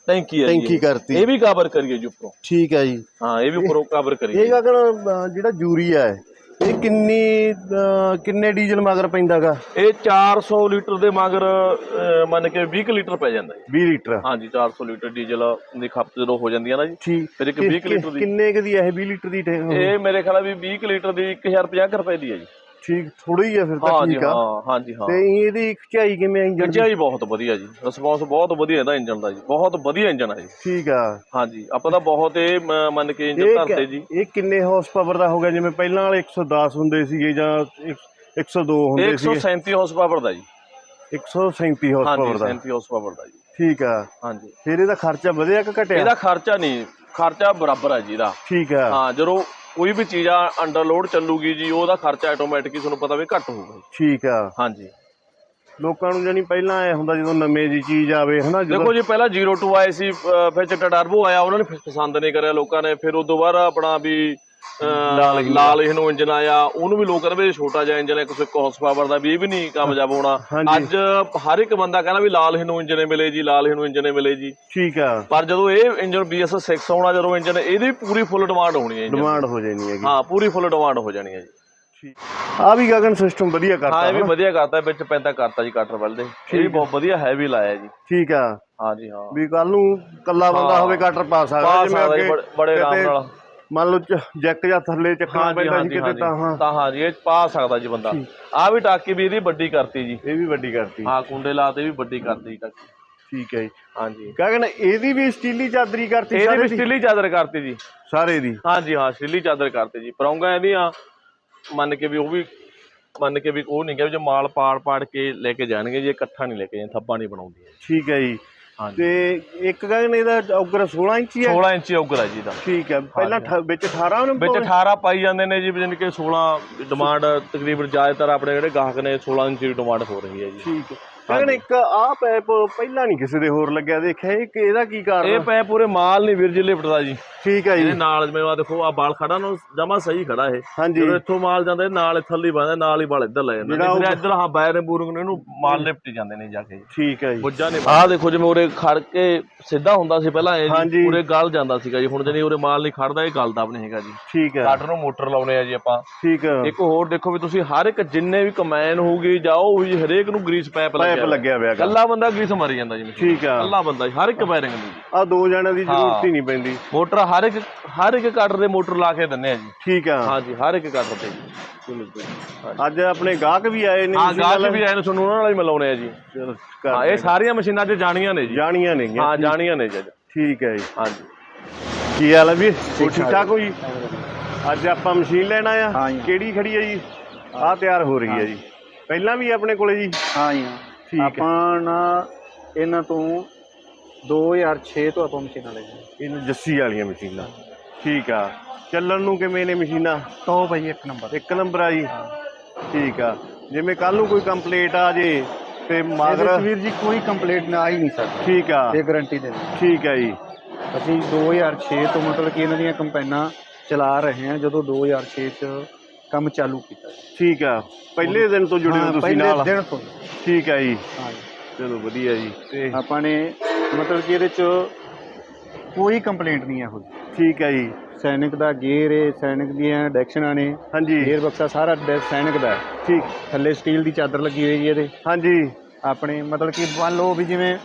ਟੈਂਕੀ ਹੈ ਜੀ ਟੈਂਕੀ ਇਹ। ਕਰਤੀ। ਇਹ ਵੀ ਕਵਰ ਕਰੀਏ ਜੀ ਉੱਪਰੋਂ। ਠੀਕ ਹੈ ਜੀ। ਹਾਂ ਇਹ ਵੀ ਉੱਪਰੋਂ ਕਵਰ ਕਰੀਏ ਇਹ ਗਗਨ ਜਿਹੜਾ ਯੂਰੀਆ ਹੈ ਇਹ ਕਿੰਨੀ ਅਹ, ਕਿੰਨੇ ਡੀਜ਼ਲ ਮਗਰ ਪੈਂਦਾਗਾ? ਇਹ 400 ਲੀਟਰ ਦੇ ਮਗਰ ਅਹ, ਮੰਨ ਕੇ 20 ਕੁ ਲੀਟਰ ਪੈ ਜਾਂਦਾ ਜੀ। 20 ਲੀਟਰ? ਹਾਂਜੀ 400 ਲੀਟਰ ਡੀਜ਼ਲ ਦੀ ਖਪਤ ਜਦੋਂ ਹੋ ਜਾਂਦੀ ਹੈ ਨਾ ਜੀ। ਠੀਕ। ਫਿਰ ਇੱਕ ਕਿ- 20 ਕੁ ਲੀਟਰ ਦੀ ਕਿੰਨੇ ਕੁ ਦੀ ਹੈ ਇਹ 20 ਲੀਟਰ ਦੀ ਇਹ ਮੇਰੇ ਖਿਆਲ ਆ ਵੀ 20 ਕੁ ਲੀਟਰ ਦੀ 1050 ਰੁਪਏ ਦੀ ਹੈ ਜੀ। ਠੀਕ ਥੋੜੀ ਹੀ ਹੈ ਫਿਰ ਤਾਂ ਹਾਂਜੀ ਠੀਕ ਆ। ਹਾਂ ਹਾਂਜੀ ਹਾਂ। ਤੇ ਇਹਦੀ ਖਿਚਾਈ ਕਿਵੇਂ ਇੰਜਨ ਦੀ? ਇੰਜਨ ਜੀ ਬਹੁਤ ਵਧੀਆ ਜੀ। ਰਿਸਪੌਂਸ ਬਹੁਤ ਵਧੀਆ ਇਹਦਾ ਇੰਜਨ ਦਾ ਜੀ। ਬਹੁਤ ਵਧੀਆ ਇੰਜਨ ਆ ਜੀ। ਠੀਕ ਆ। ਹਾਂਜੀ ਆਪਾਂ ਤਾਂ ਬਹੁਤ ਇਹ ਮ- ਮੰਨ ਕੇ ਇੰਜਨ ਇਹ ਧਰਤੇ ਜੀ। ਕਿ- ਇਹ ਕਿੰਨੇ ਹਾਰਸ ਪਾਵਰ ਦਾ ਹੋ ਗਿਆ? ਜਿਵੇਂ ਪਹਿਲਾਂ ਵਾਲੇ 110 ਹੁੰਦੇ ਸੀਗੇ ਜਾਂ ਇੱਕ- 102 ਇਹ ਹੁੰਦੇ ਸੀਗੇ। 137 ਹਾਰਸ ਪਾਵਰ ਦਾ ਜੀ। 137 ਹਾਰਸ ਹਾਂਜੀ ਪਾਵਰ ਦਾ। 37 ਹਾਰਸ ਪਾਵਰ ਦਾ ਜੀ। ਠੀਕ ਆ। ਹਾਂਜੀ ਫਿਰ ਇਹਦਾ ਖਰਚਾ ਵਧਿਆ ਕਿ ਘਟਿਆ? ਇਹਦਾ ਖਰਚਾ ਨਹੀਂ। ਖਰਚਾ ਬਰਾਬਰ ਆ ਜੀ ਇਹਦਾ। ਠੀਕ ਆ। ਹਾਂ ਜਦੋਂ ਕੋਈ ਵੀ ਚੀਜ਼ ਆ ਅੰਡਰ ਲੋਡ ਚੱਲੂਗੀ ਜੀ ਉਹਦਾ ਖਰਚਾ ਆਟੋਮੈਟਿਕ ਹੀ ਤੁਹਾਨੂੰ ਪਤਾ ਵੀ ਘੱਟ ਹੋਊਗਾ ਠੀਕ ਆ। ਹਾਂਜੀ। ਲੋਕਾਂ ਨੂੰ ਜਾਨੀ ਪਹਿਲਾਂ ਐ ਹੁੰਦਾ ਜਦੋਂ ਨਵੇਂ ਜੀ ਚੀਜ਼ ਆਵੇ ਹਨਾ ਦੇਖੋ ਜੀ ਪਹਿਲਾਂ 02 ਆਏ ਸੀ ਫਿਰ ਚਿੱਟਾ ਟਰਬੋ ਆਇਆ ਉਹਨਾਂ ਨੇ ਪਸੰਦ ਨਹੀਂ ਕਰਿਆ ਲੋਕਾਂ ਨੇ ਫਿਰ ਉਦੋਂ ਬਾਅਦ ਆਪਣਾ ਵੀ ਲਾਲ ਇਹਨੂੰ ਇੰਜਨ ਆਇਆ ਉਹਨੂੰ ਵੀ ਲੋਕ ਕਹਿੰਦੇ ਵੀ ਛੋਟਾ ਜਿਹਾ ਇੰਜਨ ਹੈ ਕਿਸੇ ਹਾਰਸ ਪਾਵਰ ਦਾ ਵੀ ਇਹ ਵੀ ਨਹੀਂ ਕਾਮਯਾਬ ਹੋਣਾ। ਅੱਜ ਹਰ ਇੱਕ ਬੰਦਾ ਕਹਿੰਦਾ ਵੀ ਲਾਲ ਇਹਨੂੰ ਇੰਜਨ ਮਿਲੇ ਜੀ ਲਾਲ ਇਹਨੂੰ ਇੰਜਨ ਮਿਲੇ ਜੀ। ਠੀਕ ਆ। ਪਰ ਜਦੋਂ ਇਹ ਇੰਜਨ BS6 ਆਉਣਾ ਜਦੋਂ ਇੰਜਨ ਇਹਦੀ ਪੂਰੀ ਫੁੱਲ ਡਿਮਾਂਡ ਹੋਣੀ ਹੈ। ਡਿਮਾਂਡ ਹੋ ਜਾਣੀ ਹੈਗੀ। ਹਾਂ ਪੂਰੀ ਫੁੱਲ ਡਿਮਾਂਡ ਹੋ ਜਾਣੀ ਹੈ ਜੀ। ਆ ਵੀ ਗਗਨ ਸਿਸਟਮ ਵਧੀਆ ਕਰਤਾ ਹਾਂ ਇਹ ਵੀ? ਵਧੀਆ ਕਰਤਾ ਵਿੱਚ ਪੈਂਦਾ ਕਰਤਾ ਜੀ ਕਟਰ ਵੱਲ ਦੇ। ਇਹ ਵੀ ਬਹੁਤ ਵਧੀਆ ਹੈਵੀ ਲਾਇਆ ਜੀ। ਠੀਕ ਆ। ਹਾਂ ਜੀ ਹਾਂ। ਵੀ ਕੱਲ ਨੂੰ ਕੱਲਾ ਬੰਦਾ ਹਾਂ। ਹੋਵੇ ਕਟਰ ਪਾ ਸਕਦਾ ਜਿਵੇਂ ਅੱਗੇ ਬੜੇ- ਆਰਾਮ ਨਾਲ। ਮੰਨ ਲਓ ਜੈਕ ਜਾਂ ਥੱਲੇ ਚੱਕਣਾ ਪੈਂਦਾ ਸੀ ਜੀ ਕਿਤੇ ਤਾਂ ਹਾਂ। ਤਾਂ ਹਾਂ ਜੀ ਇਹ ਪਾ ਸਕਦਾ ਜੀ ਬੰਦਾ। ਆ ਵੀ ਟਾਕੀ ਵੀ ਇਹਦੀ ਵੱਡੀ ਕਰਤੀ ਜੀ। ਇਹ ਵੀ ਵੱਡੀ ਕਰਤੀ। ਹਾਂ ਕੁੰਡੇ ਲਾਤੇ ਵੀ ਵੱਡੀ ਕਰਤੀ ਜੀ। ਟਾਕੀ ਠੀਕ ਹੈ ਜੀ। ਹਾਂ ਜੀ ਗਗਨ ਇਹਦੀ ਵੀ ਸਟੀਲੀ ਚਾਦਰੀ ਕਰਤੀ ਇਹਦੀ ਸਾਰੇ ਵੀ ਦੀ? ਸਟੀਲੀ ਚਾਦਰ ਕਰਤੀ ਜੀ। ਸਾਰੇ ਦੀ? ਹਾਂ ਜੀ ਹਾਂ ਸਟੀਲੀ ਚਾਦਰ ਕਰਤੀ ਜੀ। ਪਰੌਂਗਾ ਇਹਦੀਆਂ ਮੰਨ ਕੇ ਵੀ ਉਹ ਵੀ ਮੰਨ ਕੇ ਵੀ ਉਹ ਨਹੀਂ ਗਿਆ ਜੇ ਮਾਲ ਪਾੜ ਪਾੜ ਕੇ ਲੈ ਕੇ ਜਾਣਗੇ ਜੀ ਇਹ ਇਕੱਠਾ ਨਹੀਂ ਲੈ ਕੇ ਜਾਣ ਥੱਬਾ ਨਹੀਂ ਬਣਾਉਂਦੀ ਠੀਕ ਹੈ ਜੀ। ਤੇ ਇੱਕ ਗਗਨ ਇਹਦਾ ਔਗਰ 16 ਇੰਚੀ ਹੈ। 16 ਇੰਚੀ ਔਗਰ ਹੈ ਜੀ ਦਾ ਠੀਕ ਹੈ। ਪਹਿਲਾਂ ਠ- ਵਿੱਚ 18 ਨੂੰ ਵਿੱਚ 18 ਪਾਈ ਜਾਂਦੇ ਨੇ ਜੀ ਜਾਣੀ ਕਿ 16 ਡਿਮਾਂਡ ਤਕਰੀਬਨ ਜ਼ਿਆਦਾਤਰ ਆਪਣੇ ਜਿਹੜੇ ਗਾਹਕ ਨੇ 16 ਇੰਚ ਦੀ ਡਿਮਾਂਡ ਹੋ ਰਹੀ ਹੈ ਜੀ। ਠੀਕ ਹੈ। ਗਗਨ ਇੱਕ ਆਹ ਪੈਪ ਪਹਿਲਾਂ ਨਹੀਂ ਕਿਸੇ ਦੇ ਹੋਰ ਲੱਗਿਆ ਦੇਖਿਆ ਇਹ ਕਿ ਇਹਦਾ ਕੀ ਇਹ ਕਾਰਨ ਪੈ ਪੂਰੇ ਮਾਲ ਨਹੀਂ ਵੀਰ ਜੀ ਲਿਫਟ ਦਾ ਜੀ। ਠੀਕ ਹੈ ਜੀ। ਇਹਦੇ ਨਾਲ ਜਿਵੇਂ ਆ ਦੇਖੋ ਆ ਬਾਲ ਖੜਾ ਨਾ ਜਮਾ ਸਹੀ ਖੜਾ ਇਹ। ਹਾਂਜੀ। ਜਦੋਂ ਇੱਥੋਂ ਮਾਲ ਜਾਂਦਾ ਇਹ ਨਾਲ ਥੱਲੇ ਬੰਦਾ ਨਾਲ ਹੀ ਬਾਲ ਇੱਧਰ ਲੈ ਜਾਂਦਾ। ਜਿਹੜਾ ਫਿਰ ਇੱਧਰ ਹਾਂ ਬਾਇਰ ਬੂਰਿੰਗ ਨੂੰ ਇਹਨੂੰ ਮਾਲ ਲਿਫਟ ਜਾਂਦੇ ਨੇ ਜਾ ਕੇ। ਠੀਕ ਹੈ ਜੀ। ਬੁੱਝਾ ਨਹੀਂ ਆਹ ਦੇਖੋ ਜਿਵੇਂ ਉਰੇ ਖੜ ਕੇ ਸਿੱਧਾ ਹੁੰਦਾ ਸੀ ਪਹਿਲਾਂ ਇਹ ਪੂਰੇ ਗਲ ਜਾਂਦਾ ਸੀਗਾ ਜੀ। ਹੁਣ ਜਣੀ ਉਰੇ ਮਾਲ ਨਹੀਂ ਖੜਦਾ ਇਹ ਗਲਦਾ ਵੀ ਨਹੀਂ ਹੈਗਾ ਜੀ। ਠੀਕ ਹੈ ਕਾਟਰ ਨੂੰ ਮੋਟਰ ਲਾਉਨੇ ਆ ਜੀ ਆਪਾਂ। ਠੀਕ ਹੈ ਇੱਕ ਹੋਰ ਦੇਖੋ ਵੀ ਤੁਸੀਂ ਹਰ ਇੱਕ ਜਿੰਨੇ ਵੀ ਕਮੈਨ ਹੋਊਗੀ ਜਾਓ ਵੀ ਹਰੇਕ ਨੂੰ ਗਰੀਸ ਪੈਪ ਲੱਗਿਆ ਪੈਪ ਲੱਗਿਆ ਹੋਇਆ ਗਾ। ਕੱਲਾ ਬੰਦਾ ਗਰੀਸ ਮਾਰੀ ਜਾਂਦਾ ਜੀ ਮਸ਼ੀਨ ਠੀਕ ਆ। ਕੱਲਾ ਬੰਦਾ ਜੀ, ਹਰ ਇੱਕ ਬੈਰਿੰਗ ਨੂੰ ਜੀ। ਆ ਦੋ ਜਣਿਆਂ ਦੀ ਜ਼ਰੂਰਤ ਹੀ। ਨਹੀਂ ਪੈਂਦੀ। ਮੋਟਰ ਹਰ ਇੱਕ ਹਰ ਇੱਕ ਕਟਰ ਦੇ ਮੋਟਰ ਲਾ ਕੇ ਦਿੰਨੇ ਆ ਜੀ। ਠੀਕ ਆ। ਹਾਂ ਜੀ ਹਰ ਇੱਕ ਕਟਰ ਤੇ ਜੀ। ਅੱਜ ਆਪਣੇ ਗਾਹਕ ਵੀ ਆਏ ਨੇ ਹਾਂ ਤੁਸੀਂ ਗਾਹ ਨਾਲ- ਵੀ ਆਏ ਨੇ ਤੁਹਾਨੂੰ ਉਹਨਾਂ ਨਾਲ ਹੀ ਮਿਲਾਉਣੇ ਆ ਜੀ। ਚਲੋ ਹਾਂ ਇਹ ਸਾਰੀਆਂ ਮਸ਼ੀਨਾਂ 'ਚ ਜਾਣੀਆਂ ਨੇ ਜੀ। ਜਾਣੀਆਂ ਨੇ ਹਾਂ ਜਾਣੀਆਂ ਨੇ ਜੀ। ਠੀਕ ਹੈ ਜੀ। ਹਾਂ ਜੀ। ਕੀ ਹਾਲ ਹੈ ਹੋਰ ਠੀਕ ਠਾਕ ਹੋ ਜੀ? ਅੱਜ ਆਪਾਂ ਮਸ਼ੀਨ ਲੈਣ ਆਇਆ ਹਾਂ ਜੀ। ਕਿਹੜੀ ਖੜੀ ਹੈ ਜੀ? ਆਹ ਤਿਆਰ ਹੋ ਰਹੀ ਹੈ ਜੀ। ਪਹਿਲਾਂ ਵੀ ਆਪਣੇ ਕੋਲੇ ਜੀ? ਹਾਂ ਜੀ ਹਾਂ। ਠੀਕ ਹੈ। ਆਪਾਂ ਨਾ ਇਹਨਾਂ ਤੋਂ 2006 ਤੋਂ ਆਪਾਂ ਮਸ਼ੀਨਾਂ ਲਈਆਂ। ਇਹ ਜੱਸੀ ਵਾਲੀਆਂ ਮਸ਼ੀਨਾਂ। ਠੀਕ ਆ। ਚੱਲਣ ਨੂੰ ਕਿਵੇਂ ਨੇ ਮਸ਼ੀਨਾਂ? ਟੌਪ ਹੈ ਜੀ ਇੱਕ ਨੰਬਰ। ਇੱਕ ਨੰਬਰ ਆ ਜੀ। ਠੀਕ ਆ। ਜਿਵੇਂ ਕੱਲ ਨੂੰ ਕੋਈ ਕੰਪਲੀਟ ਆ ਜੇ ਤੇ ਇਹਦੇ ਮਗਰ ਚ ਵੀਰ ਜੀ ਕੋਈ ਕੰਪਲੇਂਟ ਨਾ ਆ ਹੀ ਨਹੀਂ ਸਕਦੀ ਠੀਕ ਆ। ਇਹ ਗਾਰੰਟੀ ਦੇ ਦਿੰਦੇ ਠੀਕ ਆ ਜੀ। ਅਸੀਂ 2006 ਤੋਂ ਮਤਲਬ ਕਿ ਇਹਨਾਂ ਦੀਆਂ ਕੰਪੈਨਾਂ ਚਲਾ ਰਹੇ ਹਾਂ। ਜਦੋਂ 2006 ਚ ਕੰਮ ਚਾਲੂ ਕੀਤਾ ਜੀ। ਠੀਕ ਆ। ਪਹਿਲੇ ਦਿਨ ਤੋਂ ਜੁੜੇ ਹੋ ਹਾਂ, ਤੁਸੀਂ ਪਹਿਲੇ ਨਾਲ। ਦਿਨ ਤੋਂ। ਠੀਕ ਆ ਜੀ। ਹਾਂ। ਜੀ। ਚਲੋ ਵਧੀਆ ਜੀ। ਤੇ ਆਪਾਂ ਨੇ ਮਤਲਬ ਕਿ ਇਹਦੇ ਚ ਕੋਈ ਕੰਪਲੇਂਟ ਨਹੀਂ ਹੈ ਹੋਈ ਠੀਕ ਆ ਜੀ। ਸੈਨਿਕ ਦਾ ਗੇਅਰ ਹੈ ਸੈਨਿਕ ਦੀਆਂ ਡੈਕਸ਼ਨਾਂ ਨੇ। ਹਾਂਜੀ। ਗੇਅਰ ਬਕਸਾ ਸਾਰਾ ਡੈ- ਸੈਨਿਕ ਦਾ ਹੈ। ਠੀਕ। ਥੱਲੇ ਸਟੀਲ ਦੀ ਚਾਦਰ ਲੱਗੀ ਹੋਈ ਹੈ ਇਹਦੇ। ਹਾਂਜੀ। ਆਪਣੇ ਮਤਲਬ ਕਿ ਮੰਨ ਲਓ ਵੀ ਜਿਵੇਂ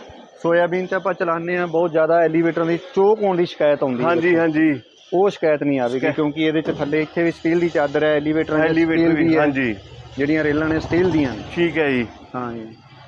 ਸੋਇਆਬੀਨ ਤੇ ਆਪਾਂ ਚਲਾਉਂਦੇ ਆ ਬਹੁਤ ਜ਼ਿਆਦਾ ਐਲੀਵੇਟਰ ਦੀ ਚੋਕ ਹੋਣ ਦੀ ਸ਼ਿਕਾਇਤ ਆਉਂਦੀ ਹੈ ਹਾਂਜੀ ਹਾਂਜੀ। ਉਹ ਸ਼ਿਕਾਇਤ ਨਹੀਂ ਆਵੇਗੀ ਕਿਉਂਕਿ ਇਹਦੇ ਚ ਥੱਲੇ ਇੱਥੇ ਵੀ ਸਟੀਲ ਦੀ ਚਾਦਰ ਹੈ ਐਲੀਵੇਟਰ ਐਲੀਵੇਟਰ ਵੀ ਹਾਂਜੀ। ਜਿਹੜੀਆਂ ਰੇਲਾਂ ਨੇ ਸਟੀਲ ਦੀਆਂ। ਨੇ ਠੀਕ ਹੈ ਜੀ। ਹਾਂ ਜੀ।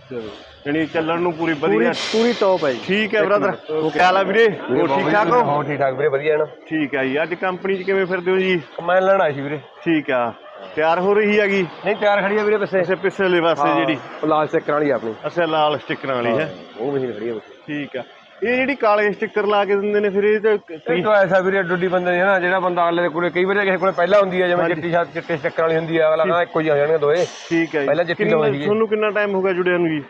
ਚਲੋ। ਜਣੀ ਚੱਲਣ ਨੂੰ ਪੂਰੀ ਵਧੀਆ ਪੂਰੀ ਟੌਪ ਹੈ ਜੀ। ਠੀਕ ਹੈ ਬ੍ਰਦਰ ਕੀ ਹਾਲ ਆ ਵੀਰੇ? ਹੋਰ ਠੀਕ ਠਾਕ ਹੋ ਹਾਂ? ਠੀਕ ਠਾਕ ਵੀਰੇ ਵਧੀਆ ਨਾ। ਠੀਕ ਆ ਜੀ। ਅੱਜ ਕੰਪਨੀ 'ਚ ਕਿਵੇਂ ਫਿਰਦੇ ਹੋ ਜੀ? ਮੈਂ ਲੈਣ ਸੀ ਵੀਰੇ। ਠੀਕ ਆ। ਤਿਆਰ ਹੋ ਰਹੀ ਹੈਗੀ? ਨਹੀਂ ਤਿਆਰ ਖੜੀ ਆ ਵੀਰੇ ਪਿੱਛੇ। ਇਸੇ ਪਿਛਲੇ ਪਾਸੇ ਜਿਹੜੀ ਪਲਾਸ ਚੱਕਰ ਵਾਲੀ ਆਪਣੀ। ਅੱਛਾ ਲਾਲ ਸਟicker ਵਾਲੀ ਹੈ ਉਹ ਮਸ਼ੀਨ ਖੜੀ ਆ ਠੀਕ ਆ। ਇਹ ਜਿਹੜੀ ਕਾਲੇ ਸਟicker ਲਾ ਕੇ ਦਿੰਦੇ ਨੇ ਫਿਰ ਇਹ ਤਾਂ ਇਹ ਤਾਂ ਐਸਾ ਵੀਰੇ ਡੁੱਡੀ ਬੰਦੇ ਨੇ ਨਾ ਜਿਹੜਾ ਬੰਦਾ ਅਗਲੇ ਦੇ ਕੋਲੇ ਕਈ ਵਾਰੀ ਕਿਸੇ ਕੋਲੇ ਪਹਿਲਾਂ ਹੁੰਦੀ ਹੈ ਜਿਵੇਂ ਚਿੱਟੀ ਸ਼ਰਟ ਚਿੱਟੇ ਚੱਕਰ ਵਾਲੀ ਹੁੰਦੀ ਆ ਅਗਲਾ ਕਹਿੰਦਾ ਇੱਕੋ ਹੀ ਆ ਜਾਣਗੇ ਦੋਏ। ਠੀਕ ਹੈ ਜੀ। ਪਹਿਲਾਂ ਚਿੱਟੀ ਲਵਾਈ ਸੀਗੀ। ਤੁਹਾਨੂੰ ਕਿੰਨਾ ਟਾਈਮ ਹੋ ਗਿਆ ਜੁੜਿਆ ਨੂੰ ਜੀ?